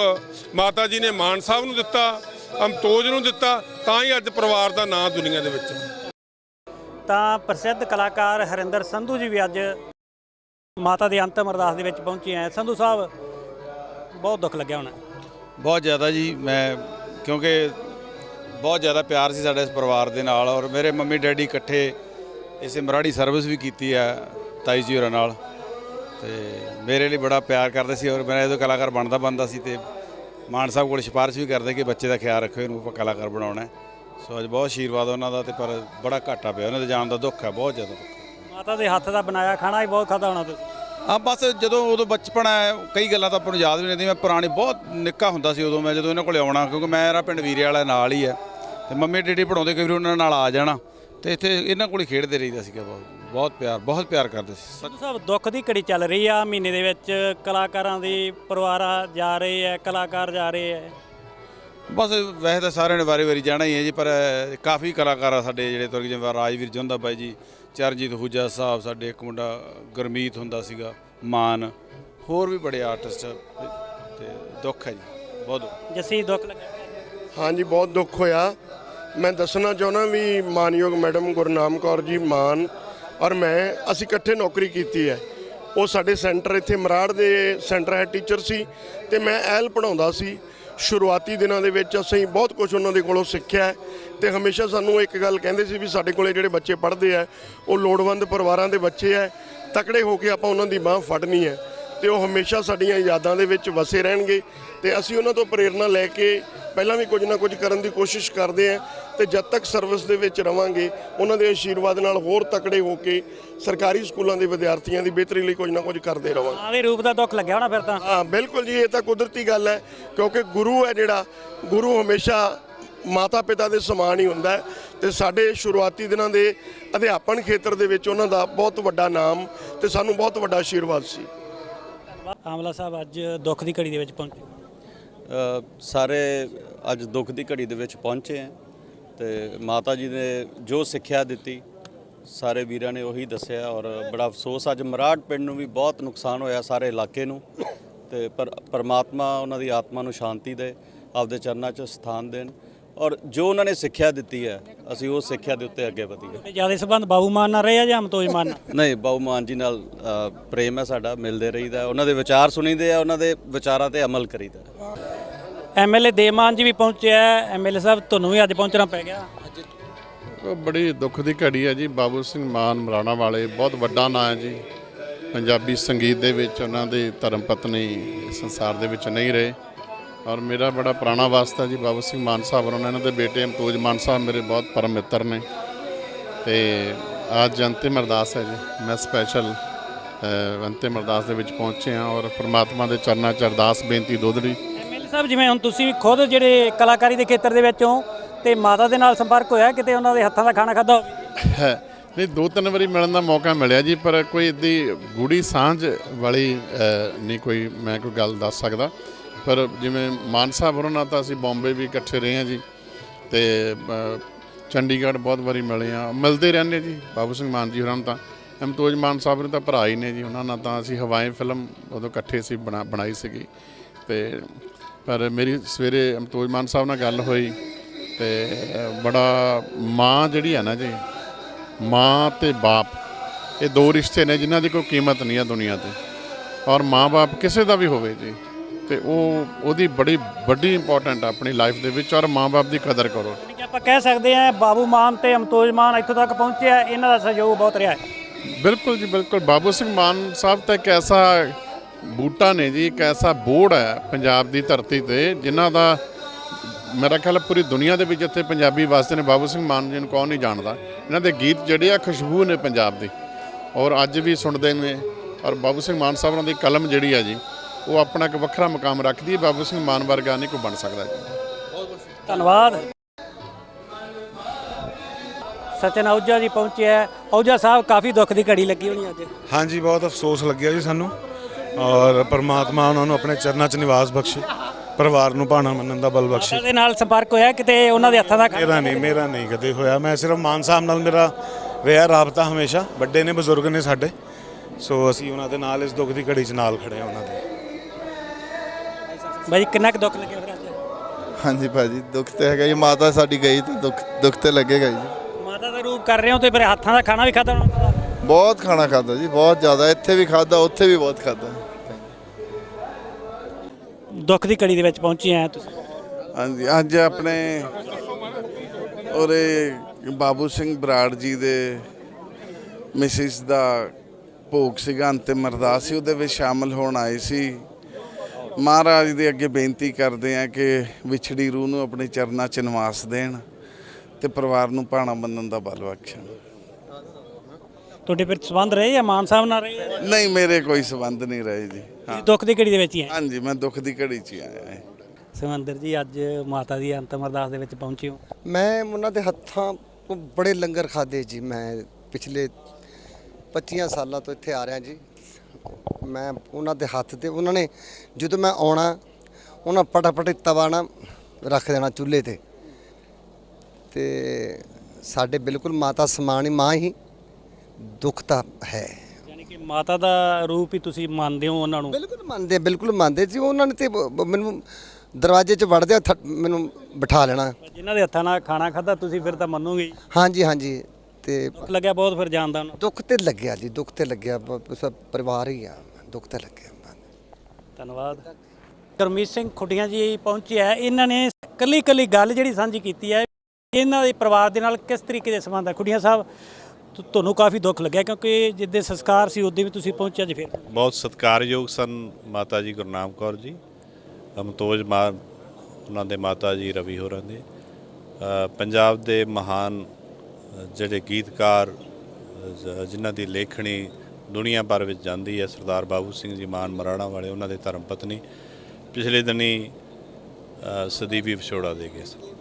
ਮਾਤਾ ਜੀ ਨੇ ਮਾਨ ਸਾਹਿਬ ਨੂੰ ਦਿੱਤਾ ਅਮਤੋਜ ਨੂੰ ਦਿੱਤਾ ਤਾਂ ਹੀ ਅੱਜ ਪਰਿਵਾਰ ਦਾ ਨਾਂ ਦੁਨੀਆ ਦੇ ਵਿੱਚ। ਤਾਂ ਪ੍ਰਸਿੱਧ ਕਲਾਕਾਰ ਹਰਿੰਦਰ ਸੰਧੂ ਜੀ ਵੀ ਅੱਜ ਮਾਤਾ ਦੇ ਅੰਤਮ ਅਰਦਾਸ ਦੇ ਵਿੱਚ ਪਹੁੰਚੇ ਆ। ਸੰਧੂ ਸਾਹਿਬ ਬਹੁਤ ਦੁੱਖ ਲੱਗਿਆ ਹੋਣਾ। ਬਹੁਤ ਜ਼ਿਆਦਾ ਜੀ ਮੈਂ ਕਿਉਂਕਿ ਬਹੁਤ ਜ਼ਿਆਦਾ ਪਿਆਰ ਸੀ ਸਾਡੇ ਇਸ ਪਰਿਵਾਰ ਦੇ ਨਾਲ ਔਰ ਮੇਰੇ ਮੰਮੀ ਡੈਡੀ ਇਕੱਠੇ ਇਸੇ ਮਰਾੜੀ ਸਰਵਿਸ ਵੀ ਕੀਤੀ ਹੈ ਤਾਈ ਜੀ ਹੋਰਾਂ ਨਾਲ। ਤੇ ਮੇਰੇ ਲਈ ਬੜਾ ਪਿਆਰ ਕਰਦੇ ਸੀ ਔਰ ਮੇਰਾ ਜਦੋਂ ਕਲਾਕਾਰ ਬਣਦਾ ਬਣਦਾ ਸੀ ਤੇ ਮਾਨ ਸਾਹਿਬ ਕੋਲ ਸਿਫਾਰਿਸ਼ ਵੀ ਕਰਦੇ ਕਿ ਬੱਚੇ ਦਾ ਖਿਆਲ ਰੱਖੋ ਇਹਨੂੰ ਆਪਾਂ ਕਲਾਕਾਰ ਬਣਾਉਣਾ। ਸੋ ਅੱਜ ਬਹੁਤ ਆਸ਼ੀਰਵਾਦ ਉਹਨਾਂ ਦਾ ਤੇ ਪਰ ਬੜਾ ਘਾਟਾ ਪਿਆ ਉਹਨਾਂ ਦੇ ਜਾਣ ਦਾ ਦੁੱਖ ਹੈ ਬਹੁਤ ਜ਼ਿਆਦਾ ਮਾਤਾ ਦੇ ਹੱਥ ਦਾ ਬਣਾਇਆ ਖਾਣਾ ਹੀ ਬਹੁਤ ਖਾਦਾ ਹੋਣਾ ਤੁਸੀਂ? ਹਾਂ ਬਸ ਜਦੋਂ ਉਦੋਂ ਬਚਪਨ ਹੈ ਕਈ ਗੱਲਾਂ ਤਾਂ ਆਪਾਂ ਨੂੰ ਯਾਦ ਵੀ ਨਹੀਂ ਰਹਿੰਦੀਆਂ ਮੈਂ ਪੁਰਾਣੀ ਬਹੁਤ ਨਿੱਕਾ ਹੁੰਦਾ ਸੀ ਉਦੋਂ ਮੈਂ ਜਦੋਂ ਇਹਨਾਂ ਕੋਲੇ ਆਉਣਾ ਕਿਉਂਕਿ ਮੇਰਾ ਪਿੰਡ ਵੀਰੇ ਵਾਲਾ ਨਾਲ ਹੀ ਹੈ। ਤੇ ਮੰਮੀ ਡੈਡੀ ਪੜਾਉਂਦੇ ਕਈ ਵਾਰੀ ਉਹਨਾਂ ਨਾਲ ਆ ਜਾਣਾ ਤੇ ਇੱਥੇ ਇਹਨਾਂ ਕੋਲ ਹੀ ਖੇਡਦੇ ਰਹੀਦਾ ਸੀਗਾ ਬਹੁਤ। ਬਹੁਤ ਪਿਆਰ ਬਹੁਤ ਪਿਆਰ ਕਰਦੇ ਸੀ। ਸੰਧੂ ਸਾਹਿਬ ਦੁੱਖ ਦੀ ਘੜੀ ਚੱਲ ਰਹੀ ਆ ਮਹੀਨੇ ਦੇ ਵਿੱਚ। ਕਲਾਕਾਰਾਂ ਦੀ ਪਰਿਵਾਰਾਂ ਜਾ ਰਹੇ ਆ ਕਲਾਕਾਰ ਜਾ ਰਹੇ ਆ ਬਸ ਵੈਸੇ ਤਾਂ ਸਾਰਿਆਂ ਨੇ ਵਾਰੀ ਵਾਰੀ ਜਾਣਾ ਹੀ ਹੈ ਜੀ ਪਰ ਕਾਫੀ ਕਲਾਕਾਰ ਆ ਸਾਡੇ ਜਿਹੜੇ ਤੁਰ ਗਏ ਜਿਵੇਂ ਰਾਜਵੀਰ ਜੋਂਦਾ ਬਾਈ ਜੀ ਚਰਨਜੀਤ ਹੂਜਾ ਸਾਹਿਬ ਸਾਡੇ ਇੱਕ ਮੁੰਡਾ ਗੁਰਮੀਤ ਹੁੰਦਾ ਸੀਗਾ ਮਾਨ ਹੋਰ ਵੀ ਬੜੇ ਆਰਟਿਸਟ ਤੇ ਦੁੱਖ ਹੈ ਜੀ ਬਹੁਤ ਦੁੱਖ। ਜੱਸੀ ਦੁੱਖ ਲੱਗਿਆ ਹਾਂਜੀ ਬਹੁਤ ਦੁੱਖ ਹੋਇਆ। ਮੈਂ ਦੱਸਣਾ ਚਾਹੁੰਦਾ ਵੀ ਮਾਨਯੋਗ ਮੈਡਮ ਗੁਰਨਾਮ ਕੌਰ ਜੀ ਮਾਨ ਔਰ ਮੈਂ, ਅਸੀਂ ਇਕੱਠੇ ਨੌਕਰੀ ਕੀਤੀ ਹੈ। ਉਹ ਸਾਡੇ ਸੈਂਟਰ ਇੱਥੇ ਮਰਾੜ ਦੇ ਸੈਂਟਰ ਹੈ, ਟੀਚਰ ਸੀ ਤੇ ਮੈਂ ਐਲ ਪੜਾਉਂਦਾ ਸੀ। ਸ਼ੁਰੂਆਤੀ ਦਿਨਾਂ ਦੇ ਵਿੱਚ ਅਸੀਂ ਬਹੁਤ ਕੁਝ ਉਹਨਾਂ ਦੇ ਕੋਲੋਂ ਸਿੱਖਿਆ ਹੈ ਤੇ ਹਮੇਸ਼ਾ ਸਾਨੂੰ ਇੱਕ ਗੱਲ ਕਹਿੰਦੇ ਸੀ ਵੀ ਸਾਡੇ ਕੋਲੇ ਜਿਹੜੇ ਬੱਚੇ ਪੜ੍ਹਦੇ ਆ, ਉਹ ਲੋੜਵੰਦ ਪਰਿਵਾਰਾਂ ਦੇ ਬੱਚੇ ਆ, ਤਕੜੇ ਹੋ ਕੇ ਆਪਾਂ ਉਹਨਾਂ ਦੀ ਬਾਹ ਫੜਨੀ ਹੈ ਤੇ ਉਹ ਹਮੇਸ਼ਾ ਸਾਡੀਆਂ ਯਾਦਾਂ ਦੇ ਵਿੱਚ ਵਸੇ ਰਹਿਣਗੇ ਤੇ ਅਸੀਂ ਉਹਨਾਂ ਤੋਂ ਪ੍ਰੇਰਣਾ ਲੈ ਕੇ ਪਹਿਲਾਂ ਵੀ ਕੁਝ ਨਾ ਕੁਝ ਕਰਨ ਦੀ ਕੋਸ਼ਿਸ਼ ਕਰਦੇ ਆਂ। ਤੇ ਜਦ ਤੱਕ ਸਰਵਿਸ ਦੇ ਵਿੱਚ ਰਵਾਂਗੇ ਉਹਨਾਂ ਦੇ ਆਸ਼ੀਰਵਾਦ ਨਾਲ ਹੋਰ ਤਕੜੇ ਹੋ ਕੇ ਸਰਕਾਰੀ ਸਕੂਲਾਂ ਦੇ ਵਿਦਿਆਰਥੀਆਂ ਦੀ ਬਿਹਤਰੀ ਲਈ ਕੁਝ ਨਾ ਕੁਝ ਕਰਦੇ ਰਵਾਂਗੇ। ਦੇ ਰੂਪ ਦਾ ਦੁੱਖ ਲੱਗਿਆ ਹੋਣਾ ਫਿਰ ਤਾਂ। ਹਾਂ ਬਿਲਕੁਲ ਜੀ ਇਹ ਤਾਂ ਕੁਦਰਤੀ ਗੱਲ ਹੈ ਕਿਉਂਕਿ ਗੁਰੂ ਹੈ ਜਿਹੜਾ ਗੁਰੂ ਹਮੇਸ਼ਾ ਮਾਤਾ ਪਿਤਾ ਦੇ ਸਮਾਨ ਹੀ ਹੁੰਦਾ ਹੈ ਤੇ ਸਾਡੇ ਸ਼ੁਰੂਆਤੀ ਦਿਨਾਂ ਦੇ ਅਧਿਆਪਨ ਖੇਤਰ ਦੇ ਵਿੱਚ ਉਹਨਾਂ ਦਾ ਬਹੁਤ ਵੱਡਾ ਨਾਮ ਤੇ ਸਾਨੂੰ ਬਹੁਤ ਵੱਡਾ ਆਸ਼ੀਰਵਾਦ ਸੀ। ਆਮਲਾ ਸਾਹਿਬ ਅੱਜ ਦੁੱਖ ਦੀ ਘੜੀ ਦੇ ਵਿੱਚ ਪਹੁੰਚੇ ਸਾਰੇ ਅੱਜ ਦੁੱਖ ਦੀ ਘੜੀ ਦੇ ਵਿੱਚ ਪਹੁੰਚੇ ਆ ਤੇ ਮਾਤਾ ਜੀ ਨੇ ਜੋ ਸਿੱਖਿਆ ਦਿੱਤੀ ਸਾਰੇ ਵੀਰਾਂ ਨੇ ਉਹੀ ਦੱਸਿਆ ਔਰ ਬੜਾ ਅਫਸੋਸ ਅੱਜ ਮਰਾੜ ਪਿੰਡ ਨੂੰ ਵੀ ਬਹੁਤ ਨੁਕਸਾਨ ਹੋਇਆ ਸਾਰੇ ਇਲਾਕੇ ਨੂੰ। ਤੇ ਪਰ ਪਰਮਾਤਮਾ ਉਹਨਾਂ ਦੀ ਆਤਮਾ ਨੂੰ ਸ਼ਾਂਤੀ ਦੇ ਆਪਦੇ ਚਰਨਾਂ 'ਚ ਸਥਾਨ ਦੇਣ ਔਰ ਜੋ ਉਹਨਾਂ ਨੇ ਸਿੱਖਿਆ ਦਿੱਤੀ ਹੈ ਅਸੀਂ ਉਹ ਸਿੱਖਿਆ ਦੇ ਉੱਤੇ ਅੱਗੇ ਵਧੀਏ। ਤੇ ਜ਼ਿਆਦਾ ਸੰਬੰਧ ਬਾਬੂ ਮਾਨ ਨਾਲ ਰਹੇ ਆ ਜਾਂ ਅਮਤੋਜ ਮਾਨ ਨਾਲ? ਨਹੀਂ ਬਾਬੂ ਮਾਨ ਜੀ ਨਾਲ ਪ੍ਰੇਮ ਹੈ ਸਾਡਾ ਮਿਲਦੇ ਰਹੀਦਾ ਉਹਨਾਂ ਦੇ ਵਿਚਾਰ ਸੁਣੀਦੇ ਆ ਉਹਨਾਂ ਦੇ ਵਿਚਾਰਾਂ ਤੇ ਅਮਲ ਕਰੀਦਾ। ਐਮਐਲਏ ਦੇਮਾਨ ਜੀ ਵੀ ਪਹੁੰਚਿਆ ਐਮਐਲਏ ਸਾਹਿਬ, ਤੁਹਾਨੂੰ ਵੀ ਅੱਜ ਪਹੁੰਚਣਾ ਪੈ ਗਿਆ। ਬੜੀ ਦੁੱਖ ਦੀ ਘੜੀ ਹੈ ਜੀ। ਬਾਬੂ ਸਿੰਘ ਮਾਨ ਮਰਾਣਾ ਵਾਲੇ, ਬਹੁਤ ਵੱਡਾ ਨਾਂ ਹੈ ਜੀ। ਪੰਜਾਬੀ ਸੰਗੀਤ ਦੇ ਵਿੱਚ ਉਹਨਾਂ ਦੇ ਧਰਮ ਪਤਨੀ ਸੰਸਾਰ ਦੇ ਵਿੱਚ ਨਹੀਂ ਰਹੇ। ਔਰ ਮੇਰਾ ਬੜਾ ਪੁਰਾਣਾ ਵਾਸਤਾ ਜੀ, ਬਾਬੂ ਸਿੰਘ ਮਾਨ ਸਾਹਿਬ ਔਰ ਉਹਨਾਂ ਦੇ ਬੇਟੇ ਅਮਤੋਜ ਮਾਨ ਸਾਹਿਬ ਮੇਰੇ ਬਹੁਤ ਪਰਮ ਮਿੱਤਰ ਨੇ। ਤੇ ਅੱਜ ਅੰਤਿਮ ਅਰਦਾਸ ਹੈ ਜੀ। ਮੈਂ ਸਪੈਸ਼ਲ ਅੰਤਿਮ ਅਰਦਾਸ ਦੇ ਵਿੱਚ ਪਹੁੰਚੇ ਹਾਂ ਔਰ ਪ੍ਰਮਾਤਮਾ ਦੇ ਚਰਨਾਂ 'ਚ ਅਰਦਾਸ, ਬੇਨਤੀ, ਦੋਧੜੀ ਸਾਹਿਬ, ਜਿਵੇਂ ਹੁਣ ਤੁਸੀਂ ਖੁਦ ਜਿਹੜੇ ਕਲਾਕਾਰੀ ਦੇ ਖੇਤਰ ਦੇ ਵਿੱਚ ਹੋ ਤੇ ਮਾਤਾ ਦੇ ਨਾਲ ਸੰਪਰਕ ਹੋਇਆ, ਕਿਤੇ ਉਹਨਾਂ ਦੇ ਹੱਥਾਂ ਦਾ ਖਾਣਾ ਖਾਦਾ ਹੋਵੇ? ਹੈ। ਨਹੀਂ, ਦੋ ਤਿੰਨ ਵਾਰੀ ਮਿਲਣ ਦਾ ਮੌਕਾ ਮਿਲਿਆ ਜੀ, ਪਰ ਕੋਈ ਇੱਦੀ ਗੂੜੀ ਸਾਂਝ ਵਾਲੀ ਨਹੀਂ ਕੋਈ ਮੈਂ ਕੋਈ ਗੱਲ ਦੱਸ ਸਕਦਾ। ਪਰ ਜਿਵੇਂ ਮਾਨ ਸਾਹਿਬ ਹੋਰਾਂ ਨਾਲ ਤਾਂ ਅਸੀਂ ਬੰਬੇ ਵੀ ਇਕੱਠੇ ਰਹੇ ਹਾਂ ਜੀ, ਤੇ ਚੰਡੀਗੜ੍ਹ ਬਹੁਤ ਵਾਰੀ ਮਿਲੇ ਆ ਮਿਲਦੇ ਰਹਿੰਦੇ ਜੀ, ਬਾਬੂ ਸਿੰਘ ਮਾਨ ਜੀ ਹੋਰਾਂ ਨੂੰ ਤਾਂ। ਅਮਤੋਜ ਮਾਨ ਸਾਹਿਬ ਨੇ ਤਾਂ ਭਰਾ ਹੀ ਨੇ ਜੀ, ਉਹਨਾਂ ਨਾਲ ਤਾਂ ਅਸੀਂ ਹਵਾਏ ਫਿਲਮ ਉਦੋਂ ਇਕੱਠੇ ਸੀ, ਬਣਾ, ਬਣਾਈ ਸੀਗੀ। ਤੇ ਪਰ ਮੇਰੀ ਸਵੇਰੇ ਅਮਤੋਜ ਮਾਨ ਸਾਹਿਬ ਨਾਲ ਗੱਲ ਹੋਈ ਤੇ ਬੜਾ ਮਾਂ ਜਿਹੜੀ ਹੈ ਨਾ ਜੀ ਮਾਂ ਤੇ ਬਾਪ ਇਹ ਦੋ ਰਿਸ਼ਤੇ ਨੇ ਜਿਨ੍ਹਾਂ ਦੀ ਕੋਈ ਕੀਮਤ ਨਹੀਂ ਹੈ ਦੁਨੀਆ ਤੇ। ਔਰ ਮਾਂ-ਬਾਪ ਕਿਸੇ ਦਾ ਵੀ ਹੋਵੇ ਜੀ ਤੇ ਉਹ ਉਹਦੀ ਬੜੀ ਵੱਡੀ ਇੰਪੋਰਟੈਂਟ ਆ ਆਪਣੀ ਲਾਈਫ ਦੇ ਵਿੱਚ ਔਰ ਮਾਂ-ਬਾਪ ਦੀ ਕਦਰ ਕਰੋ। ਆਪਾਂ ਕਹਿ ਸਕਦੇ ਹਾਂ ਬਾਬੂ ਮਾਨ ਤੇ ਅਮਤੋਜ ਮਾਨ ਇੱਥੋਂ ਤੱਕ ਪਹੁੰਚਿਆ ਇਹਨਾਂ ਦਾ ਸਹਿਯੋਗ ਬਹੁਤ ਰਿਹਾ ਹੈ। ਬਿਲਕੁਲ ਜੀ ਬਿਲਕੁਲ ਬਾਬੂ ਸਿੰਘ ਮਾਨ ਸਾਹਿਬ ਤਾਂ ਇੱਕ ਐਸਾ ਬੂਟਾ ਨੇ ਜੀ ਇੱਕ ਐਸਾ ਬੋੜ ਹੈ ਪੰਜਾਬ ਦੀ ਧਰਤੀ ਤੇ ਜਿਨ੍ਹਾਂ ਦਾ ਮੇਰਾ ਖਿਆਲ ਹੈ ਪੂਰੀ ਦੁਨੀਆ ਦੇ ਵਿੱਚ ਜਿੱਥੇ ਪੰਜਾਬੀ ਵਸਦੇ ਨੇ। ਬਾਬੂ ਸਿੰਘ ਮਾਨ ਜੀ ਨੂੰ ਕੌਣ ਨਹੀਂ ਜਾਣਦਾ। ਇਹਨਾਂ ਦੇ ਗੀਤ ਜਿਹੜੇ ਆ ਖੁਸ਼ਬੂ ਨੇ ਪੰਜਾਬ ਦੀ। ਔਰ ਅੱਜ ਵੀ ਸੁਣਦੇ ਨੇ। ਔਰ ਬਾਬੂ ਸਿੰਘ ਮਾਨ ਸਾਹਿਬ ਉਹਨਾਂ ਦੀ ਕਲਮ ਜਿਹੜੀ ਆ ਜੀ ਉਹ ਆਪਣਾ ਇੱਕ ਵੱਖਰਾ ਮੁਕਾਮ ਰੱਖਦੀ ਹੈ। ਬਾਬੂ ਸਿੰਘ ਮਾਨ ਵਰਗਾ ਨਹੀਂ ਕੋਈ ਬਣ ਸਕਦਾ ਜੀ। ਧੰਨਵਾਦ। ਸਚਨ ਆਉਜਾ ਜੀ ਪਹੁੰਚਿਆ। ਆਹੁਜਾ ਸਾਹਿਬ ਕਾਫੀ ਦੁੱਖ ਦੀ ਘੜੀ ਲੱਗੀ ਹੋਣੀ ਅੱਜ। ਹਾਂਜੀ ਬਹੁਤ ਅਫਸੋਸ ਲੱਗਿਆ ਜੀ ਸਾਨੂੰ। ਔਰ ਪਰਮਾਤਮਾ ਉਹਨਾਂ ਨੂੰ ਆਪਣੇ ਚਰਨਾਂ 'ਚ ਨਿਵਾਸ ਬਖਸ਼ੇ ਪਰਿਵਾਰ ਨੂੰ ਭਾਣਾ ਮੰਨਣ ਦਾ ਬਲ ਬਖਸ਼ੇ। ਦੇ ਨਾਲ ਸੰਪਰਕ ਹੋਇਆ ਕਿਤੇ ਉਹਨਾਂ ਦੇ ਹੱਥਾਂ ਦਾ? ਮੇਰਾ ਨਹੀਂ ਮੇਰਾ ਨਹੀਂ ਕਦੇ ਹੋਇਆ। ਮੈਂ ਸਿਰਫ ਮਾਨ ਸਾਹਿਬ ਨਾਲ ਮੇਰਾ ਰਿਹਾ ਰਾਬਤਾ ਹਮੇਸ਼ਾ। ਵੱਡੇ ਨੇ ਬਜ਼ੁਰਗ ਨੇ ਸਾਡੇ। ਸੋ ਅਸੀਂ ਉਹਨਾਂ ਦੇ ਨਾਲ ਇਸ ਦੁੱਖ ਦੀ ਘੜੀ 'ਚ ਨਾਲ ਖੜੇ ਹਾਂ ਉਹਨਾਂ ਦੇ। ਬਾਈ ਕਿੰਨਾ ਕੁ ਦੁੱਖ ਲੱਗਿਆ ਫਿਰ ਅੱਜ? ਹਾਂਜੀ ਭਾਜੀ ਦੁੱਖ ਤੇ ਹੈਗਾ ਜੀ। ਮਾਤਾ ਸਾਡੀ ਗਈ ਤੇ ਦੁੱਖ ਦੁੱਖ ਤੇ ਲੱਗੇਗਾ ਜੀ। ਮਾਤਾ ਦਾ ਰੂਪ ਕਰ ਰਹੇ ਹੋ ਤੇ ਫਿਰ ਹੱਥਾਂ ਦਾ ਖਾਣਾ ਵੀ ਖਾਦਾ ਹੋਣਾ? ਬਹੁਤ ਖਾਣਾ ਖਾਦਾ ਜੀ ਬਹੁਤ ਜ਼ਿਆਦਾ। ਇੱਥੇ ਵੀ ਖਾਦਾ ਉੱਥੇ ਵੀ ਬਹੁਤ ਖਾਦਾ ਦੁੱਖ ਦੀ ਘੜੀ ਦੇ ਵਿੱਚ ਪਹੁੰਚੇ ਆ ਤੁਸੀਂ? ਹਾਂਜੀ, ਅੱਜ ਆਪਣੇ ਔਰੇ ਬਾਬੂ ਸਿੰਘ ਬਰਾੜ ਜੀ ਦੇ ਮਿਸਿਸ ਦਾ ਭੋਗ ਸੀਗਾ, ਅੰਤਿਮ ਅਰਦਾਸ ਸੀ, ਉਹਦੇ ਵਿੱਚ ਸ਼ਾਮਲ ਹੋਣ ਆਏ ਸੀ। ਮਹਾਰਾਜ ਦੇ ਅੱਗੇ ਬੇਨਤੀ ਕਰਦੇ ਆ ਕਿ ਵਿਛੜੀ ਰੂਹ ਨੂੰ ਆਪਣੇ ਚਰਨਾਂ 'ਚ ਨਿਵਾਸ ਦੇਣ ਤੇ ਪਰਿਵਾਰ ਨੂੰ ਭਾਣਾ ਮੰਨਣ ਦਾ ਬਲ ਬਖਸ਼ਣ। ਤੁਹਾਡੇ ਫਿਰ ਸੰਬੰਧ ਰਹੇ ਜਾਂ ਮਾਨ ਸਾਹਿਬ ਨਾਲ ਰਹੇ? ਆ? ਨਹੀਂ ਮੇਰੇ ਕੋਈ ਸਬੰਧ ਨਹੀਂ ਰਹੇ ਜੀ। ਤੁਸੀਂ ਦੁੱਖ ਦੀ ਘੜੀ ਦੇ ਵਿੱਚ ਹੀ ਹੈ ਹਾਂਜੀ ਮੈਂ ਦੁੱਖ ਦੀ ਘੜੀ 'ਚ ਹੀ ਆਇਆ ਹਾਂ। ਸਮੰਦਰ ਜੀ ਅੱਜ ਮਾਤਾ ਦੀ ਅੰਤਮ ਅਰਦਾਸ ਦੇ ਵਿੱਚ ਪਹੁੰਚੇ ਹੋ। ਮੈਂ ਉਹਨਾਂ ਦੇ ਹੱਥਾਂ ਤੋਂ ਬੜੇ ਲੰਗਰ ਖਾਦੇ ਜੀ। ਮੈਂ ਪਿਛਲੇ 25 ਸਾਲਾਂ ਤੋਂ ਇੱਥੇ ਆ ਰਿਹਾ ਜੀ। ਮੈਂ ਉਹਨਾਂ ਦੇ ਹੱਥ ਤੇ ਉਹਨਾਂ ਨੇ ਜਦੋਂ ਮੈਂ ਆਉਣਾ ਉਹਨਾਂ ਫਟਾਫਟ ਤਵਾ ਨਾ ਰੱਖ ਦੇਣਾ ਚੁੱਲ੍ਹੇ ਤੇ। ਤੇ ਸਾਡੇ ਬਿਲਕੁਲ ਮਾਤਾ ਸਮਾਨ ਹੀ ਮਾਂ ਹੀ ਦੁੱਖ ਤਾਂ ਹੈ। ਯਾਨੀ ਕਿ ਮਾਤਾ ਦਾ ਰੂਪ ਹੀ ਤੁਸੀਂ ਮੰਨਦੇ ਹੋ ਉਹਨਾਂ ਨੂੰ? ਬਿਲਕੁਲ ਮੰਨਦੇ ਬਿਲਕੁਲ ਮੰਨਦੇ। ਜੀ ਉਹਨਾਂ ਨੇ ਤੇ ਬ- ਬ- ਮੈਨੂੰ ਦਰਵਾਜ਼ੇ 'ਚ ਵੜਦੇ ਮੈਨੂੰ ਬਿਠਾ ਲੈਣਾ। ਜਿਨ੍ਹਾਂ ਦੇ ਹੱਥਾਂ ਨਾਲ ਖਾਣਾ ਖਾਦਾ ਤੁਸੀਂ ਫਿਰ ਤਾਂ ਮੰਨੋਗੇ ਹੀ। ਹਾਂਜੀ ਹਾਂਜੀ। ਤੇ ਦੁੱਖ ਲੱਗਿਆ ਬਹੁਤ ਫਿਰ ਜਾਣਦਾ ਉਹਨਾਂ ਦੁੱਖ ਤੇ ਲੱਗਿਆ ਜੀ ਦੁੱਖ ਤੇ ਲੱਗਿਆ। ਬ- ਸਭ ਪਰਿਵਾਰ ਹੀ ਆ। ਦੁੱਖ ਤੇ ਲੱਗਿਆ। ਧੰਨਵਾਦ। ਗੁਰਮੀਤ ਸਿੰਘ ਖੁੱਡੀਆਂ ਜੀ ਪਹੁੰਚੇ ਆ। ਇਹਨਾਂ ਨੇ ਕੱਲੀ ਕੱਲੀ ਗੱਲ ਜਿਹੜੀ ਸਾਂਝੀ ਕੀਤੀ ਹੈ ਇਹਨਾਂ ਦੇ ਪਰਿਵਾਰ ਦੇ ਨਾਲ ਕਿਸ ਤਰੀਕੇ ਦੇ ਸੰਬੰਧ ਹੈ ਖੁੱਡੀਆਂ ਸਾਹਿਬ ਤੁਹਾਨੂੰ ਕਾਫੀ ਦੁੱਖ ਲੱਗਿਆ ਕਿਉਂਕਿ ਜਿੱਦੇ ਸੰਸਕਾਰ ਸੀ ਉਦੋਂ ਵੀ ਤੁਸੀਂ ਪਹੁੰਚਿਆ ਅੱਜ ਫਿਰ। ਬਹੁਤ ਸਤਿਕਾਰਯੋਗ ਸਨ ਮਾਤਾ ਜੀ ਗੁਰਨਾਮ ਕੌਰ ਜੀ। ਅਮਤੋਜ ਮਾਂ, ਉਹਨਾਂ ਦੇ ਮਾਤਾ ਜੀ ਰਵੀ ਹੋਰਾਂ ਦੇ। ਪੰਜਾਬ ਦੇ ਮਹਾਨ ਜਿਹੜੇ ਗੀਤਕਾਰ ਜਿਨ੍ਹਾਂ ਦੀ ਲੇਖਣੀ ਦੁਨੀਆ ਭਰ ਵਿੱਚ ਜਾਂਦੀ ਹੈ, ਸਰਦਾਰ ਬਾਬੂ ਸਿੰਘ ਜੀ ਮਾਨ ਮਰਾਣਾ ਵਾਲੇ, ਉਹਨਾਂ ਦੇ ਧਰਮ ਪਤਨੀ ਪਿਛਲੇ ਦਿਨੀ ਸਦੀਵੀ ਵਿਛੋੜਾ ਦੇ ਗਏ ਸਨ।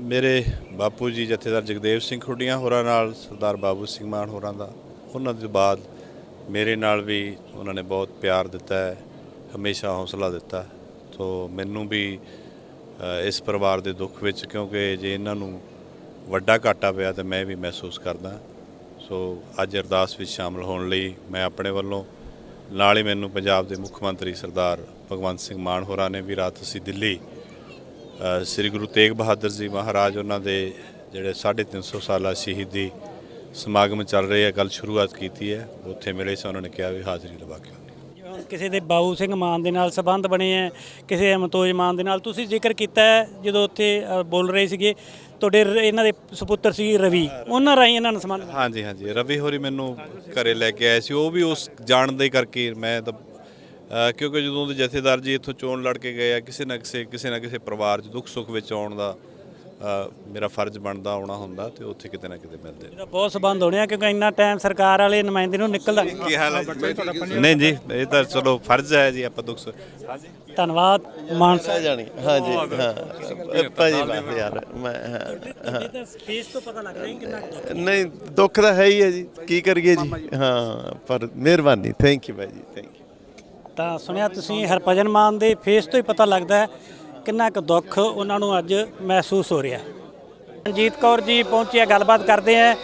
ਮੇਰੇ ਬਾਪੂ ਜੀ ਜਥੇਦਾਰ ਜਗਦੇਵ ਸਿੰਘ ਖੁੱਡੀਆਂ ਹੋਰਾਂ ਨਾਲ, ਸਰਦਾਰ ਬਾਬੂ ਸਿੰਘ ਮਾਨ ਹੋਰਾਂ ਦਾ, ਉਹਨਾਂ ਦੇ ਬਾਅਦ ਮੇਰੇ ਨਾਲ ਵੀ ਉਹਨਾਂ ਨੇ ਬਹੁਤ ਪਿਆਰ ਦਿੱਤਾ ਹੈ, ਹਮੇਸ਼ਾ ਹੌਸਲਾ ਦਿੱਤਾ ਸੋ ਮੈਨੂੰ ਵੀ ਇਸ ਪਰਿਵਾਰ ਦੇ ਦੁੱਖ ਵਿੱਚ ਕਿਉਂਕਿ ਜੇ ਇਹਨਾਂ ਨੂੰ ਵੱਡਾ ਘਾਟਾ ਪਿਆ ਤਾਂ ਮੈਂ ਵੀ ਮਹਿਸੂਸ ਕਰਦਾ ਸੋ ਅੱਜ ਅਰਦਾਸ ਵਿੱਚ ਸ਼ਾਮਲ ਹੋਣ ਲਈ ਮੈਂ ਆਪਣੇ ਵੱਲੋਂ, ਨਾਲ ਹੀ ਮੈਨੂੰ ਪੰਜਾਬ ਦੇ ਮੁੱਖ ਮੰਤਰੀ ਸਰਦਾਰ ਭਗਵੰਤ ਸਿੰਘ ਮਾਨ ਹੋਰਾਂ ਨੇ ਵੀ ਰਾਤ ਅਸੀਂ ਦਿੱਲੀ ਸ੍ਰੀ ਗੁਰੂ ਤੇਗ ਬਹਾਦਰ ਜੀ ਮਹਾਰਾਜ ਉਹਨਾਂ ਦੇ ਜਿਹੜੇ 350 ਸਾਲਾ ਸ਼ਹੀਦੀ ਸਮਾਗਮ ਚੱਲ ਰਹੇ ਆ ਕੱਲ ਸ਼ੁਰੂਆਤ ਕੀਤੀ ਹੈ। ਉੱਥੇ ਮਿਲੇ ਸੀ ਉਹਨਾਂ ਨੇ ਕਿਹਾ ਵੀ ਹਾਜ਼ਰੀ ਲਵਾ ਕੇ ਕਿਸੇ ਦੇ ਬਾਬੂ ਸਿੰਘ ਮਾਨ ਦੇ ਨਾਲ ਸੰਬੰਧ ਬਣੇ ਹੈ ਕਿਸੇ ਅਮਤੋਜ ਮਾਨ ਦੇ ਨਾਲ ਤੁਸੀਂ ਜ਼ਿਕਰ ਕੀਤਾ ਜਦੋਂ ਉੱਥੇ ਬੋਲ ਰਹੇ ਸੀਗੇ ਤੁਹਾਡੇ ਇਹਨਾਂ ਦੇ ਸੁਪੁੱਤਰ ਸੀ ਰਵੀ ਉਹਨਾਂ ਰਾਹੀਂ ਇਹਨਾਂ ਨਾਲ ਸੰਬੰਧ ਹਾਂਜੀ ਹਾਂਜੀ। ਰਵੀ ਹੋਰੀ ਮੈਨੂੰ ਘਰੇ ਲੈ ਕੇ ਆਏ ਸੀ ਉਹ ਵੀ ਉਸ ਜਾਣਦੇ ਕਰਕੇ ਮੈਂ ਤਾਂ ਕਿਉਂਕਿ ਜਦੋਂ ਦੇ ਜਥੇਦਾਰ ਜੀ ਇੱਥੋਂ ਚੋਣ ਲੜ ਕੇ ਗਏ ਆ ਕਿਸੇ ਨਾ ਕਿਸੇ ਕਿਸੇ ਨਾ ਕਿਸੇ ਪਰਿਵਾਰ 'ਚ ਦੁੱਖ ਸੁੱਖ ਵਿੱਚ ਆਉਣ ਦਾ ਮੇਰਾ ਫਰਜ਼ ਬਣਦਾ ਆਉਣਾ ਹੁੰਦਾ ਤੇ ਉੱਥੇ ਕਿਤੇ ਨਾ ਕਿਤੇ ਮਿਲਦੇ ਇਹਦਾ ਬਹੁਤ ਸਬੰਧ ਹੋਣੇ ਆ ਕਿਉਂਕਿ ਇੰਨਾ ਟਾਈਮ ਸਰਕਾਰ ਵਾਲੇ ਨੁਮਾਇੰਦੇ ਨੂੰ ਨਿਕਲਦਾ ਨਹੀਂ। ਕੀ ਹਾਲ ਹੈ ਜੀ? ਨਹੀਂ ਜੀ ਇਹ ਤਾਂ ਚਲੋ ਫਰਜ਼ ਹੈ ਜੀ ਆਪਾਂ ਦੁੱਖ ਹਾਂਜੀ। ਧੰਨਵਾਦ ਮਾਨ ਸਾਹਿਬ। ਜਾਣੀ ਹਾਂਜੀ ਹਾਂ। ਭਾਜੀ ਬਾਤ ਯਾਰ ਮੈਂ ਹਾਂ ਤਾਂ ਪਤਾ ਲੱਗਦਾ ਹੀ ਕਿੰਨਾ ਨਹੀਂ ਦੁੱਖ ਤਾਂ ਹੈ ਹੀ ਹੈ ਜੀ ਕੀ ਕਰੀਏ ਜੀ? ਹਾਂ ਪਰ ਮਿਹਰਬਾਨੀ ਥੈਂਕ ਯੂ ਭਾਈ ਜੀ ਥੈਂਕ ਯੂ ਤਾਂ ਸੁਣਿਆ ਤੁਸੀਂ, ਹਰਭਜਨ ਮਾਨ ਦੇ ਫੇਸ ਤੋਂ ਹੀ ਪਤਾ ਲੱਗਦਾ ਹੈ ਕਿੰਨਾ ਕੁ ਦੁੱਖ ਉਹਨਾਂ ਨੂੰ ਅੱਜ ਮਹਿਸੂਸ ਹੋ ਰਿਹਾ ਰਣਜੀਤ ਕੌਰ ਜੀ ਪਹੁੰਚੀ ਗੱਲਬਾਤ ਕਰਦੇ ਆ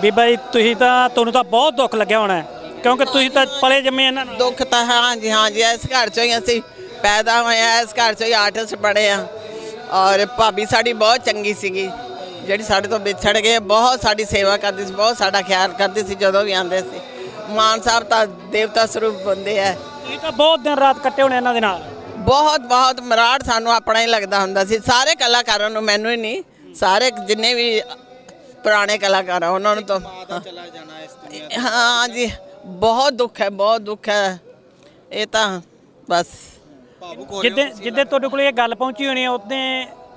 ਬੀਬਾ ਜੀ, ਤੁਸੀਂ ਤਾਂ, ਤੁਹਾਨੂੰ ਤਾਂ ਬਹੁਤ ਦੁੱਖ ਲੱਗਿਆ ਹੋਣਾ ਕਿਉਂਕਿ ਤੁਸੀਂ ਤਾਂ ਪਲੇ ਜੰਮੇ ਇਹਨਾਂ ਨਾਲ ਦੁੱਖ ਤਾਂ ਹਾਂਜੀ ਹਾਂਜੀ, ਇਸ ਘਰ ਚੋਂ ਹੀ ਅਸੀਂ ਪੈਦਾ ਹੋਏ ਆ ਇਸ ਘਰ ਚੋਂ ਹੀ ਆਰਟਿਸਟ ਬਣੇ ਆ ਔਰ ਭਾਬੀ ਸਾਡੀ ਬਹੁਤ ਚੰਗੀ ਸੀਗੀ, ਜਿਹੜੀ ਸਾਡੇ ਤੋਂ ਵਿਛੜ ਗਏ, ਬਹੁਤ ਸਾਡੀ ਸੇਵਾ ਕਰਦੀ ਸੀ, ਬਹੁਤ ਸਾਡਾ ਖਿਆਲ ਕਰਦੀ ਸੀ ਜਦੋਂ ਵੀ ਆਉਂਦੇ ਸੀ। ਮਾਨ ਸਾਹਿਬ ਤਾਂ ਦੇਵਤਾ ਸਰੂਪ ਬੰਦੇ ਆ। ਤੁਸੀਂ ਤਾਂ ਬਹੁਤ ਦਿਨ ਰਾਤ ਕੱਟੇ ਹੋਣੇ ਇਹਨਾਂ ਦੇ ਨਾਲ। ਬਹੁਤ ਬਹੁਤ ਮਰਾੜ ਸਾਨੂੰ ਆਪਣਾ ਹੀ ਲੱਗਦਾ ਹੁੰਦਾ ਸੀ। ਸਾਰੇ ਕਲਾਕਾਰਾਂ ਨੂੰ ਮੈਨੂੰ ਹੀ ਨਹੀਂ ਸਾਰੇ ਜਿੰਨੇ ਵੀ ਪੁਰਾਣੇ ਕਲਾਕਾਰ ਆ ਉਹਨਾਂ ਨੂੰ ਤਾਂ ਹਾਂ ਜੀ ਬਹੁਤ ਦੁੱਖ ਹੈ ਬਹੁਤ ਦੁੱਖ ਹੈ। ਇਹ ਤਾਂ ਬਸ। ਜਿੱਦੇ ਜਿੱਦੇ ਤੁਹਾਡੇ ਕੋਲ ਇਹ ਗੱਲ ਪਹੁੰਚੀ ਹੋਣੀ ਹੈ ਉਦੋਂ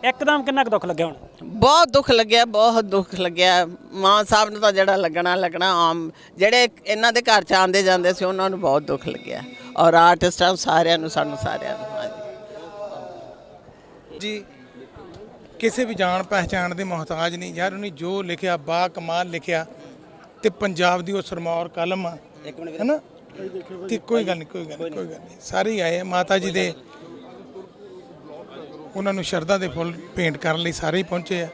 ਇੱਕਦਮ ਕਿੰਨਾ ਕੁ ਦੁੱਖ ਲੱਗਿਆ ਹੋਣਾ? ਬਹੁਤ ਦੁੱਖ ਲੱਗਿਆ ਬਹੁਤ ਦੁੱਖ ਲੱਗਿਆ। ਮਾਂ ਸਾਹਿਬ ਨੂੰ ਤਾਂ ਜਿਹੜਾ ਲੱਗਣਾ ਲੱਗਣਾ ਆਮ। ਜਿਹੜੇ ਇਹਨਾਂ ਦੇ ਘਰ ਚ ਆਉਂਦੇ ਜਾਂਦੇ ਸੀ ਉਹਨਾਂ ਨੂੰ ਬਹੁਤ ਦੁੱਖ ਲੱਗਿਆ। ਔਰ ਆਰਟਿਸਟਾਂ ਸਾਰਿਆਂ ਨੂੰ ਸਾਨੂੰ ਸਾਰਿਆਂ ਨੂੰ ਹਾਂਜੀ। ਜੀ ਕਿਸੇ ਵੀ ਜਾਣ ਪਹਿਚਾਣ ਦੇ ਮੁਹਤਾਜ ਨਹੀਂ। ਯਾਰ ਉਹਨੇ ਜੋ ਲਿਖਿਆ ਬਾ ਕਮਾਲ ਲਿਖਿਆ ਤੇ ਪੰਜਾਬ ਦੀ ਉਹ ਸਰਮੌਰ ਕਲਮ ਆ ਹੈਨਾ? ਤੇ ਕੋਈ ਗੱਲ ਨਹੀਂ ਕੋਈ ਗੱਲ ਨਹੀਂ ਕੋਈ ਗੱਲ ਨਹੀਂ। ਸਾਰੇ ਹੀ ਆਏ ਆ। ਮਾਤਾ ਜੀ ਦੇ ਉਹਨਾਂ ਨੂੰ ਸ਼ਰਧਾ ਦੇ ਫੁੱਲ ਭੇਂਟ ਕਰਨ ਲਈ ਸਾਰੇ ਹੀ ਪਹੁੰਚੇ ਆ।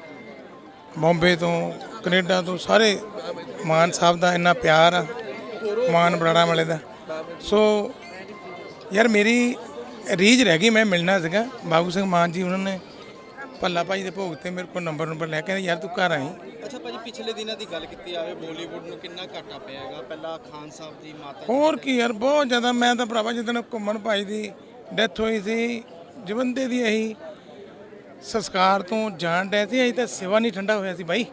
ਬੰਬੇ ਤੋਂ ਕੈਨੇਡਾ ਤੋਂ ਸਾਰੇ ਮਾਨ ਸਾਹਿਬ ਦਾ ਇੰਨਾ ਪਿਆਰ ਆ ਮਾਨ ਬਰਾੜਾ ਵਾਲੇ ਦਾ। ਸੋ ਯਾਰ ਮੇਰੀ ਰੀਝ ਰਹਿ ਗਈ ਮੈਂ ਮਿਲਣਾ ਸੀਗਾ। ਬਾਬੂ ਸਿੰਘ ਮਾਨ ਜੀ ਉਹਨਾਂ ਨੇ ਭੱਲਾ ਭਾਈ ਦੇ ਭੋਗ ਤੇ ਮੇਰੇ ਕੋਲ ਨੰਬਰ ਨੰਬਰ ਲੈ ਕੇ ਯਾਰ ਤੂੰ ਘਰ ਆਈ। ਅੱਛਾ ਭਾਜੀ ਪਿਛਲੇ ਦਿਨਾਂ ਦੀ ਗੱਲ ਕੀਤੀ ਆਵੇ ਬਾਲੀਵੁੱਡ ਨੂੰ ਕਿੰਨਾ ਘਾਟਾ ਪਿਆ ਹੈਗਾ? ਪਹਿਲਾਂ ਖਾਨ ਸਾਹਿਬ ਦੀ ਮਾਤਾ ਹੋਰ ਕੀ ਯਾਰ ਬਹੁਤ ਜ਼ਿਆਦਾ ਮੈਂ ਤਾਂ ਭਰਾਵਾ ਜਦੋਂ ਘੁੰਮਣ ਭਾਈ ਦੀ ਡੈਥ ਹੋਈ ਸੀ ਜਵੰਦੇ ਦੀ ਅਸੀਂ ਸੰਸਕਾਰ ਤੋਂ ਜਾਣ ਡਏ ਸੀ ਅਸੀਂ ਤਾਂ ਸਿਵਾ ਨਹੀਂ ਠੰਡਾ ਹੋਇਆ ਸੀ ਬਾਈ।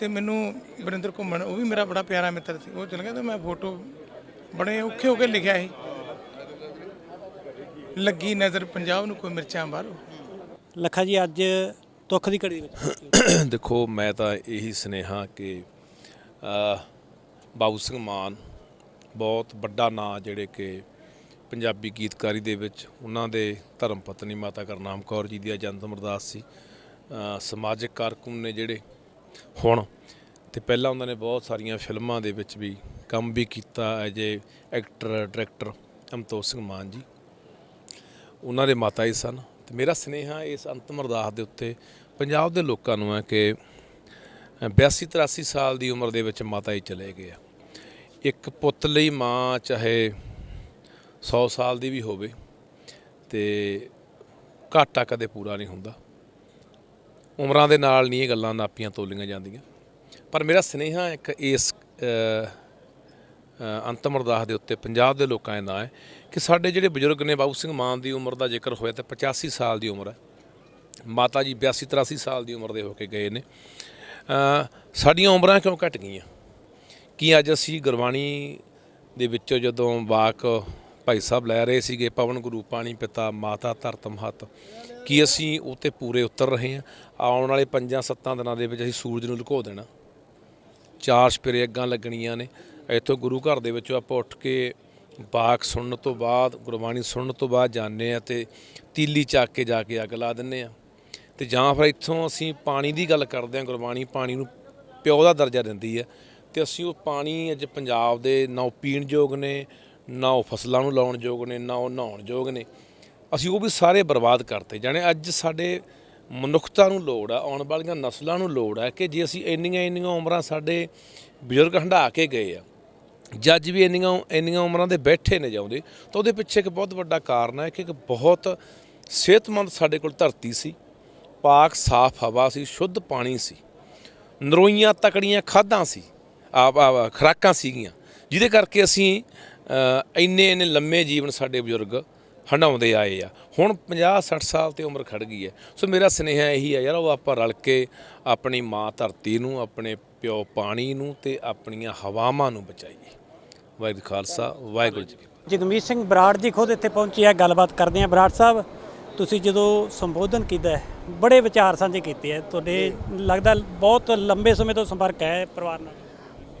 ਤੇ ਮੈਨੂੰ ਵਰਿੰਦਰ ਘੁੰਮਣ ਉਹ ਵੀ ਮੇਰਾ ਬੜਾ ਪਿਆਰਾ ਮਿੱਤਰ ਸੀ। ਉਹ ਚਲ ਗਿਆ ਤੇ ਮੈਂ ਫੋਟੋ ਬੜੇ ਔਖੇ ਹੋ ਕੇ ਲਿਖਿਆ ਸੀ। ਲੱਗੀ ਨਜ਼ਰ ਪੰਜਾਬ ਨੂੰ ਕੋਈ ਮਿਰਚਾਂ ਬਾਹਰੋਂ। ਲੱਖਾ ਜੀ ਅੱਜ ਦੁੱਖ ਦੀ ਘੜੀ ਦੇ ਵਿੱਚ <coughs> ਦੇਖੋ ਮੈਂ ਤਾਂ ਇਹੀ ਸੁਨੇਹਾ ਕਿ ਬਾਬੂ ਸਿੰਘ ਮਾਨ ਬਹੁਤ ਵੱਡਾ ਨਾਂ ਜਿਹੜੇ ਕਿ ਪੰਜਾਬੀ ਗੀਤਕਾਰੀ ਦੇ ਵਿੱਚ ਉਹਨਾਂ ਦੇ ਧਰਮ ਪਤਨੀ ਮਾਤਾ ਕਰਨਾਮ ਕੌਰ ਜੀ ਦੀ ਜਨਮ ਅਰਦਾਸ ਸੀ। ਸਮਾਜਿਕ ਕਾਰਕੁਨ ਨੇ ਜਿਹੜੇ ਹੁਣ ਤੇ ਪਹਿਲਾਂ ਉਹਨਾਂ ਨੇ ਬਹੁਤ ਸਾਰੀਆਂ ਫਿਲਮਾਂ ਦੇ ਵਿੱਚ ਵੀ ਕੰਮ ਵੀ ਕੀਤਾ as a actor, director Amtokh Singh Mann ji. ਉਹਨਾਂ ਦੇ ਮਾਤਾ ਜੀ ਸਨ ਤੇ ਮੇਰਾ ਸਨੇਹਾ ਇਸ ਅੰਤਮ ਅਰਦਾਸ ਦੇ ਉੱਤੇ ਪੰਜਾਬ ਦੇ ਲੋਕਾਂ ਨੂੰ ਹੈ ਕਿ 82 83 ਸਾਲ ਦੀ ਉਮਰ ਦੇ ਵਿੱਚ ਮਾਤਾ ਜੀ ਚਲੇ ਗਏ ਆ। ਇੱਕ ਪੁੱਤ ਲਈ ਮਾਂ ਚਾਹੇ 100 ਸਾਲ ਦੀ ਵੀ ਹੋਵੇ ਤੇ ਘਾਟਾ ਕਦੇ ਪੂਰਾ ਨਹੀਂ ਹੁੰਦਾ। ਉਮਰਾਂ ਦੇ ਨਾਲ ਨਹੀਂ ਇਹ ਗੱਲਾਂ ਨਾਪੀਆਂ ਤੋਲੀਆਂ ਜਾਂਦੀਆਂ। ਪਰ ਮੇਰਾ ਸਨੇਹਾ ਇੱਕ ਇਸ ਅੰਤਮ ਅਰਦਾਸ ਦੇ ਉੱਤੇ ਪੰਜਾਬ ਦੇ ਲੋਕਾਂ ਦੇ ਨਾਂ ਹੈ ਕਿ ਸਾਡੇ ਜਿਹੜੇ ਬਜ਼ੁਰਗ ਨੇ ਬਾਬੂ ਸਿੰਘ ਮਾਨ ਦੀ ਉਮਰ ਦਾ ਜ਼ਿਕਰ ਹੋਇਆ ਤਾਂ 85 ਸਾਲ ਦੀ ਉਮਰ ਹੈ। ਮਾਤਾ ਜੀ 82 83 ਸਾਲ ਦੀ ਉਮਰ ਦੇ ਹੋ ਕੇ ਗਏ ਨੇ। ਸਾਡੀਆਂ ਉਮਰਾਂ ਕਿਉਂ ਘਟ ਗਈਆਂ? ਕੀ ਅੱਜ ਅਸੀਂ ਗੁਰਬਾਣੀ ਦੇ ਵਿੱਚੋਂ ਜਦੋਂ ਵਾਕ ਭਾਈ ਸਾਹਿਬ ਲੈ ਰਹੇ ਸੀਗੇ ਪਵਨ ਗੁਰੂ ਪਾਣੀ ਪਿਤਾ ਮਾਤਾ ਧਰਤ ਮਹਤ। ਕੀ ਅਸੀਂ ਉਹ 'ਤੇ ਪੂਰੇ ਉਤਰ ਰਹੇ ਹਾਂ? ਆਉਣ ਵਾਲੇ ਪੰਜਾਂ ਸੱਤਾਂ ਦਿਨਾਂ ਦੇ ਵਿੱਚ ਅਸੀਂ ਸੂਰਜ ਨੂੰ ਲੁਕੋ ਦੇਣਾ। ਚਾਰ ਸਪੇਰੇ ਅੱਗਾਂ ਲੱਗਣੀਆਂ ਨੇ। ਇੱਥੋਂ ਗੁਰੂ ਘਰ ਦੇ ਵਿੱਚੋਂ ਆਪਾਂ ਉੱਠ ਕੇ ਬਾਕ ਸੁਣਨ ਤੋਂ ਬਾਅਦ, ਗੁਰਬਾਣੀ ਸੁਣਨ ਤੋਂ ਬਾਅਦ ਜਾਂਦੇ ਆ ਤੇ ਤੀਲੀ ਚੱਕ ਕੇ ਜਾ ਕੇ ਅੱਗ ਲਾ ਦਿੰਨੇ ਆ ਤੇ ਜਾਂ ਫਿਰ ਇੱਥੋਂ ਅਸੀਂ ਪਾਣੀ ਦੀ ਗੱਲ ਕਰਦੇ ਆ ਗੁਰਬਾਣੀ ਪਾਣੀ ਨੂੰ ਪਿਓ ਦਾ ਦਰਜਾ ਦਿੰਦੀ ਹੈ। ਤੇ ਅਸੀਂ ਉਹ ਪਾਣੀ ਅੱਜ ਪੰਜਾਬ ਦੇ ਨਾ ਉਹ ਪੀਣ ਯੋਗ ਨੇ ਨਾ ਉਹ ਫਸਲਾਂ ਨੂੰ ਲਾਉਣ ਯੋਗ ਨੇ, ਨਾ ਉਹ ਨਹਾਉਣ ਯੋਗ ਨੇ। ਅਸੀਂ ਉਹ ਵੀ ਸਾਰੇ ਬਰਬਾਦ ਕਰਤੇ। ਜਾਣੇ ਅੱਜ ਸਾਡੇ ਮਨੁੱਖਤਾ ਨੂੰ ਲੋੜ ਆ, ਆਉਣ ਵਾਲੀਆਂ ਨਸਲਾਂ ਨੂੰ ਲੋੜ ਆ ਕਿ ਜੇ ਅਸੀਂ ਇੰਨੀਆਂ ਇੰਨੀਆਂ ਉਮਰਾਂ ਸਾਡੇ ਬਜ਼ੁਰਗ ਹੰਢਾ ਕੇ ਗਏ ਆ ਜੱਜ ਵੀ ਇੰਨੀਆਂ ਇੰਨੀਆਂ ਉਮਰਾਂ ਦੇ ਬੈਠੇ ਨੇ ਜਾਉਂਦੇ, ਤਾਂ ਉਹਦੇ ਪਿੱਛੇ ਇੱਕ ਬਹੁਤ ਵੱਡਾ ਕਾਰਨ ਹੈ ਕਿ ਇੱਕ ਬਹੁਤ ਸਿਹਤਮੰਦ ਸਾਡੇ ਕੋਲ ਧਰਤੀ ਸੀ, ਪਾਕ ਸਾਫ਼ ਹਵਾ ਸੀ, ਸ਼ੁੱਧ ਪਾਣੀ ਸੀ, ਨਰੋਈਆਂ ਤਕੜੀਆਂ ਖਾਦਾਂ ਸੀ ਆ ਆ- ਖੁਰਾਕਾਂ ਸੀਗੀਆਂ, ਜਿਹਦੇ ਕਰਕੇ ਅਸੀਂ ਇੰਨੇ ਇੰਨੇ ਲੰਮੇ ਜੀਵਨ ਸਾਡੇ ਬਜ਼ੁਰਗ ਹੰਡਾਉਂਦੇ ਆਏ ਆ। ਹੁਣ 50 60 ਸਾਲ ਤੇ ਉਮਰ ਖੜ ਗਈ ਹੈ। ਸੋ ਮੇਰਾ ਸੁਨੇਹਾ ਇਹੀ ਆ, ਯਾਰ ਉਹ ਆਪਾਂ ਰਲ ਕੇ ਆਪਣੀ ਮਾਂ ਧਰਤੀ ਨੂੰ, ਆਪਣੇ ਪਿਓ ਪਾਣੀ ਨੂੰ ਤੇ ਆਪਣੀਆਂ ਹਵਾਵਾਂ ਨੂੰ ਬਚਾਈਏ। ਵਾਹਿਗੁਰੂ ਖਾਲਸਾ, ਵਾਹਿਗੁਰੂ ਜੀ ਜਗਮੀਤ ਸਿੰਘ ਬਰਾੜ ਜੀ ਖੁਦ ਇੱਥੇ ਪਹੁੰਚੇ ਆ ਗੱਲਬਾਤ ਕਰਦੇ ਆ ਬਰਾੜ ਸਾਹਿਬ, ਤੁਸੀਂ ਜਦੋਂ ਸੰਬੋਧਨ ਕੀਤਾ ਬੜੇ ਵਿਚਾਰ ਸਾਂਝੇ ਕੀਤੇ ਹੈ। ਤੁਹਾਡੇ ਲੱਗਦਾ ਬਹੁਤ ਲੰਬੇ ਸਮੇਂ ਤੋਂ ਸੰਪਰਕ ਹੈ ਪਰਿਵਾਰ ਨਾਲ।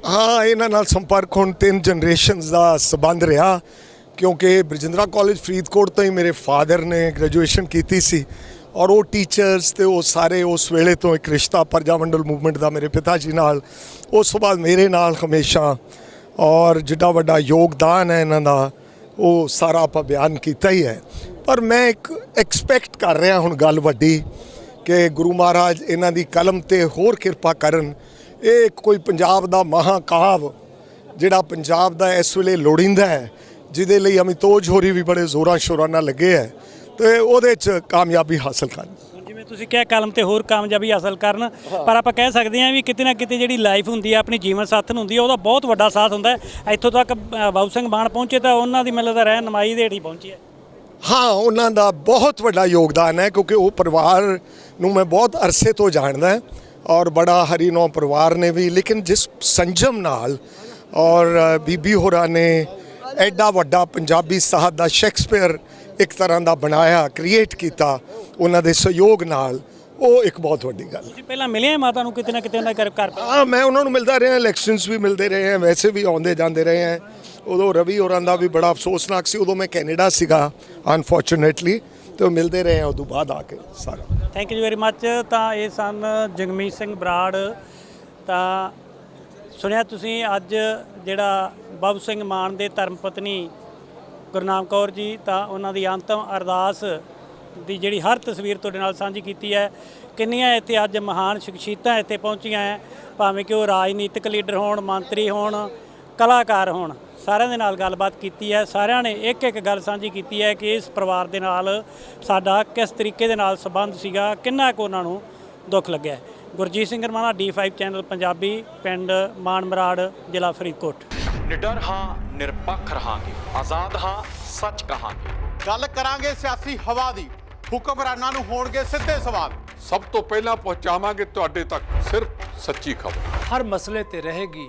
ਹਾਂ, ਇਹਨਾਂ ਨਾਲ ਸੰਪਰਕ ਹੁਣ ਤਿੰਨ ਜਨਰੇਸ਼ਨਸ ਦਾ ਸਬੰਧ ਰਿਹਾ, ਕਿਉਂਕਿ ਬਰਜਿੰਦਰਾ ਕਾਲਜ ਫਰੀਦਕੋਟ ਤੋਂ ਹੀ ਮੇਰੇ ਫਾਦਰ ਨੇ ਗ੍ਰੈਜੂਏਸ਼ਨ ਕੀਤੀ ਸੀ ਔਰ ਉਹ ਟੀਚਰਸ ਤੇ ਉਹ ਸਾਰੇ ਉਸ ਵੇਲੇ ਤੋਂ ਇੱਕ ਰਿਸ਼ਤਾ ਪਰਜਾ ਮੰਡਲ ਮੂਵਮੈਂਟ ਦਾ ਮੇਰੇ ਪਿਤਾ ਜੀ ਨਾਲ, ਉਸ ਤੋਂ ਬਾਅਦ ਮੇਰੇ ਨਾਲ ਹਮੇਸ਼ਾ ਔਰ ਜਿੱਡਾ ਵੱਡਾ ਯੋਗਦਾਨ ਹੈ ਇਹਨਾਂ ਦਾ, ਉਹ ਸਾਰਾ ਆਪਾਂ ਬਿਆਨ ਕੀਤਾ ਹੀ ਹੈ। ਪਰ ਮੈਂ ਇੱਕ ਐਕਸਪੈਕਟ ਕਰ ਰਿਹਾ ਹੁਣ ਗੱਲ ਵੱਡੀ ਕਿ ਗੁਰੂ ਮਹਾਰਾਜ ਇਹਨਾਂ ਦੀ ਕਲਮ ਤੇ ਹੋਰ ਕਿਰਪਾ ਕਰਨ ਇਹ ਕੋਈ ਪੰਜਾਬ ਦਾ ਮਹਾਕਾਵ ਜਿਹੜਾ ਪੰਜਾਬ ਦਾ ਇਸ ਵੇਲੇ ਲੋੜਿੰਦਾ ਹੈ ਜਿਹਦੇ ਲਈ ਅਮਿਤੋਜ ਹੋਰੀ ਵੀ ਬੜੇ ਜ਼ੋਰਾਂ ਸ਼ੋਰਾਂ ਨਾਲ ਲੱਗੇ ਹੈ ਤੇ ਉਹਦੇ 'ਚ ਕਾਮਯਾਬੀ ਹਾਸਲ ਕਰਨ। ਜਿਵੇਂ ਤੁਸੀਂ ਕਿਹਾ ਕਲਮ ਤੇ ਹੋਰ ਕਾਮਯਾਬੀ ਹਾਸਲ ਕਰਨ ਪਰ ਆਪਾਂ ਕਹਿ ਸਕਦੇ ਹਾਂ ਵੀ ਕਿਤੇ ਨਾ ਕਿਤੇ ਜਿਹੜੀ ਲਾਈਫ ਹੁੰਦੀ ਹੈ ਆਪਣੀ ਜੀਵਨ ਸਾਥਣ ਹੁੰਦੀ ਹੈ ਉਹਦਾ ਬਹੁਤ ਵੱਡਾ ਸਾਥ ਹੁੰਦਾ ਹੈ। ਇੱਥੋਂ ਤੱਕ ਬਾਬੂ ਸਿੰਘ ਮਾਨ ਪਹੁੰਚੇ ਤਾਂ ਉਹਨਾਂ ਦੀ ਮੈਨੂੰ ਲੱਗਦਾ ਰਹਿਨਮਾਈ ਦੇ ਹੀ ਪਹੁੰਚੇ ਹੈ। ਹਾਂ ਉਹਨਾਂ ਦਾ ਬਹੁਤ ਵੱਡਾ ਯੋਗਦਾਨ ਹੈ ਕਿਉਂਕਿ ਉਹ ਪਰਿਵਾਰ ਨੂੰ ਮੈਂ ਬਹੁਤ ਅਰਸੇ ਤੋਂ ਜਾਣਦਾ ਹਾਂ। ਔਰ ਬੜਾ ਹਰੀਨੌ ਪਰਿਵਾਰ ਨੇ ਵੀ ਲੇਕਿਨ ਜਿਸ ਸੰਜਮ ਨਾਲ ਔਰ ਬੀਬੀ ਹੋਰਾਂ ਨੇ ਐਡਾ ਵੱਡਾ ਪੰਜਾਬੀ ਸਾਹਿਤ ਦਾ ਸ਼ੇਕਸਪੀਅਰ ਇੱਕ ਤਰ੍ਹਾਂ ਦਾ ਬਣਾਇਆ ਕ੍ਰੀਏਟ ਕੀਤਾ ਉਹਨਾਂ ਦੇ ਸਹਿਯੋਗ ਨਾਲ ਉਹ ਇੱਕ ਬਹੁਤ ਵੱਡੀ ਗੱਲ ਤੁਸੀਂ ਪਹਿਲਾਂ ਮਿਲੇ ਆ ਮਾਤਾ ਨੂੰ ਕਿਤੇ ਨਾ ਕਿਤੇ ਉਹਨਾਂ ਘਰ ਘਰ ਹਾਂ ਮੈਂ ਉਹਨਾਂ ਨੂੰ ਮਿਲਦਾ ਰਿਹਾ ਇਲੈਕਸ਼ਨਸ ਵੀ ਮਿਲਦੇ ਰਹੇ ਹਾਂ ਵੈਸੇ ਵੀ ਆਉਂਦੇ ਜਾਂਦੇ ਰਹੇ ਹਾਂ ਉਦੋਂ ਰਵੀ ਹੋਰਾਂ ਦਾ ਵੀ ਬੜਾ ਅਫਸੋਸਨਾਕ ਸੀ ਉਦੋਂ ਮੈਂ ਕੈਨੇਡਾ ਸੀਗਾ ਅਨਫੋਰਚੂਨੇਟਲੀ ਤੇ ਮਿਲਦੇ ਰਹੇ ਹਾਂ, ਉਦੋਂ ਬਾਅਦ ਆ ਕੇ ਸਾਰਾ। ਥੈਂਕ ਯੂ ਵੈਰੀ ਮੱਚ ਤਾਂ ਇਹ ਸਨ ਜਗਮੀਤ ਸਿੰਘ ਬਰਾੜ। ਤਾਂ ਸੁਣਿਆ ਤੁਸੀਂ ਅੱਜ ਜਿਹੜਾ ਬਾਬੂ ਸਿੰਘ ਮਾਨ ਦੇ ਧਰਮ ਪਤਨੀ ਗੁਰਨਾਮ ਕੌਰ ਜੀ, ਤਾਂ ਉਹਨਾਂ ਦੀ ਅੰਤਮ ਅਰਦਾਸ ਦੀ ਜਿਹੜੀ ਹਰ ਤਸਵੀਰ ਤੁਹਾਡੇ ਨਾਲ ਸਾਂਝੀ ਕੀਤੀ ਹੈ। ਕਿੰਨੀਆਂ ਇੱਥੇ ਅੱਜ ਮਹਾਨ ਸ਼ਖਸੀਅਤਾਂ ਇੱਥੇ ਪਹੁੰਚੀਆਂ ਹੈ। ਭਾਵੇਂ ਕਿ ਉਹ ਰਾਜਨੀਤਿਕ ਲੀਡਰ ਹੋਣ, ਮੰਤਰੀ ਹੋਣ ਕਲਾਕਾਰ ਹੋਣ। ਸਾਰਿਆਂ ਦੇ ਨਾਲ ਗੱਲਬਾਤ ਕੀਤੀ ਹੈ। ਸਾਰਿਆਂ ਨੇ ਇੱਕ ਇੱਕ ਗੱਲ ਸਾਂਝੀ ਕੀਤੀ ਹੈ ਕਿ ਇਸ ਪਰਿਵਾਰ ਦੇ ਨਾਲ ਸਾਡਾ ਕਿਸ ਤਰੀਕੇ ਦੇ ਨਾਲ ਸੰਬੰਧ ਸੀਗਾ ਕਿੰਨਾ ਕੁ ਉਹਨਾਂ ਨੂੰ ਦੁੱਖ ਲੱਗਿਆ ਗੁਰਜੀਤ ਸਿੰਘ ਰਮਾਣਾ D5 ਚੈਨਲ ਪੰਜਾਬੀ ਪਿੰਡ ਮਾਨਮਰਾੜ ਜ਼ਿਲ੍ਹਾ ਫਰੀਦਕੋਟ। ਨਿਡਰ ਹਾਂ ਨਿਰਪੱਖ ਰਹਾਂਗੇ। ਆਜ਼ਾਦ ਹਾਂ ਸੱਚ ਕਹਾਂਗੇ। ਗੱਲ ਕਰਾਂਗੇ ਸਿਆਸੀ ਹਵਾ ਦੀ। ਹੁਕਮਰਾਨਾਂ ਨੂੰ ਹੋਣਗੇ ਸਿੱਧੇ ਸਵਾਲ। ਸਭ ਤੋਂ ਪਹਿਲਾਂ ਪਹੁੰਚਾਵਾਂਗੇ ਤੁਹਾਡੇ ਤੱਕ ਸਿਰਫ ਸੱਚੀ ਖਬਰ। ਹਰ ਮਸਲੇ ਤੇ ਰਹੇਗੀ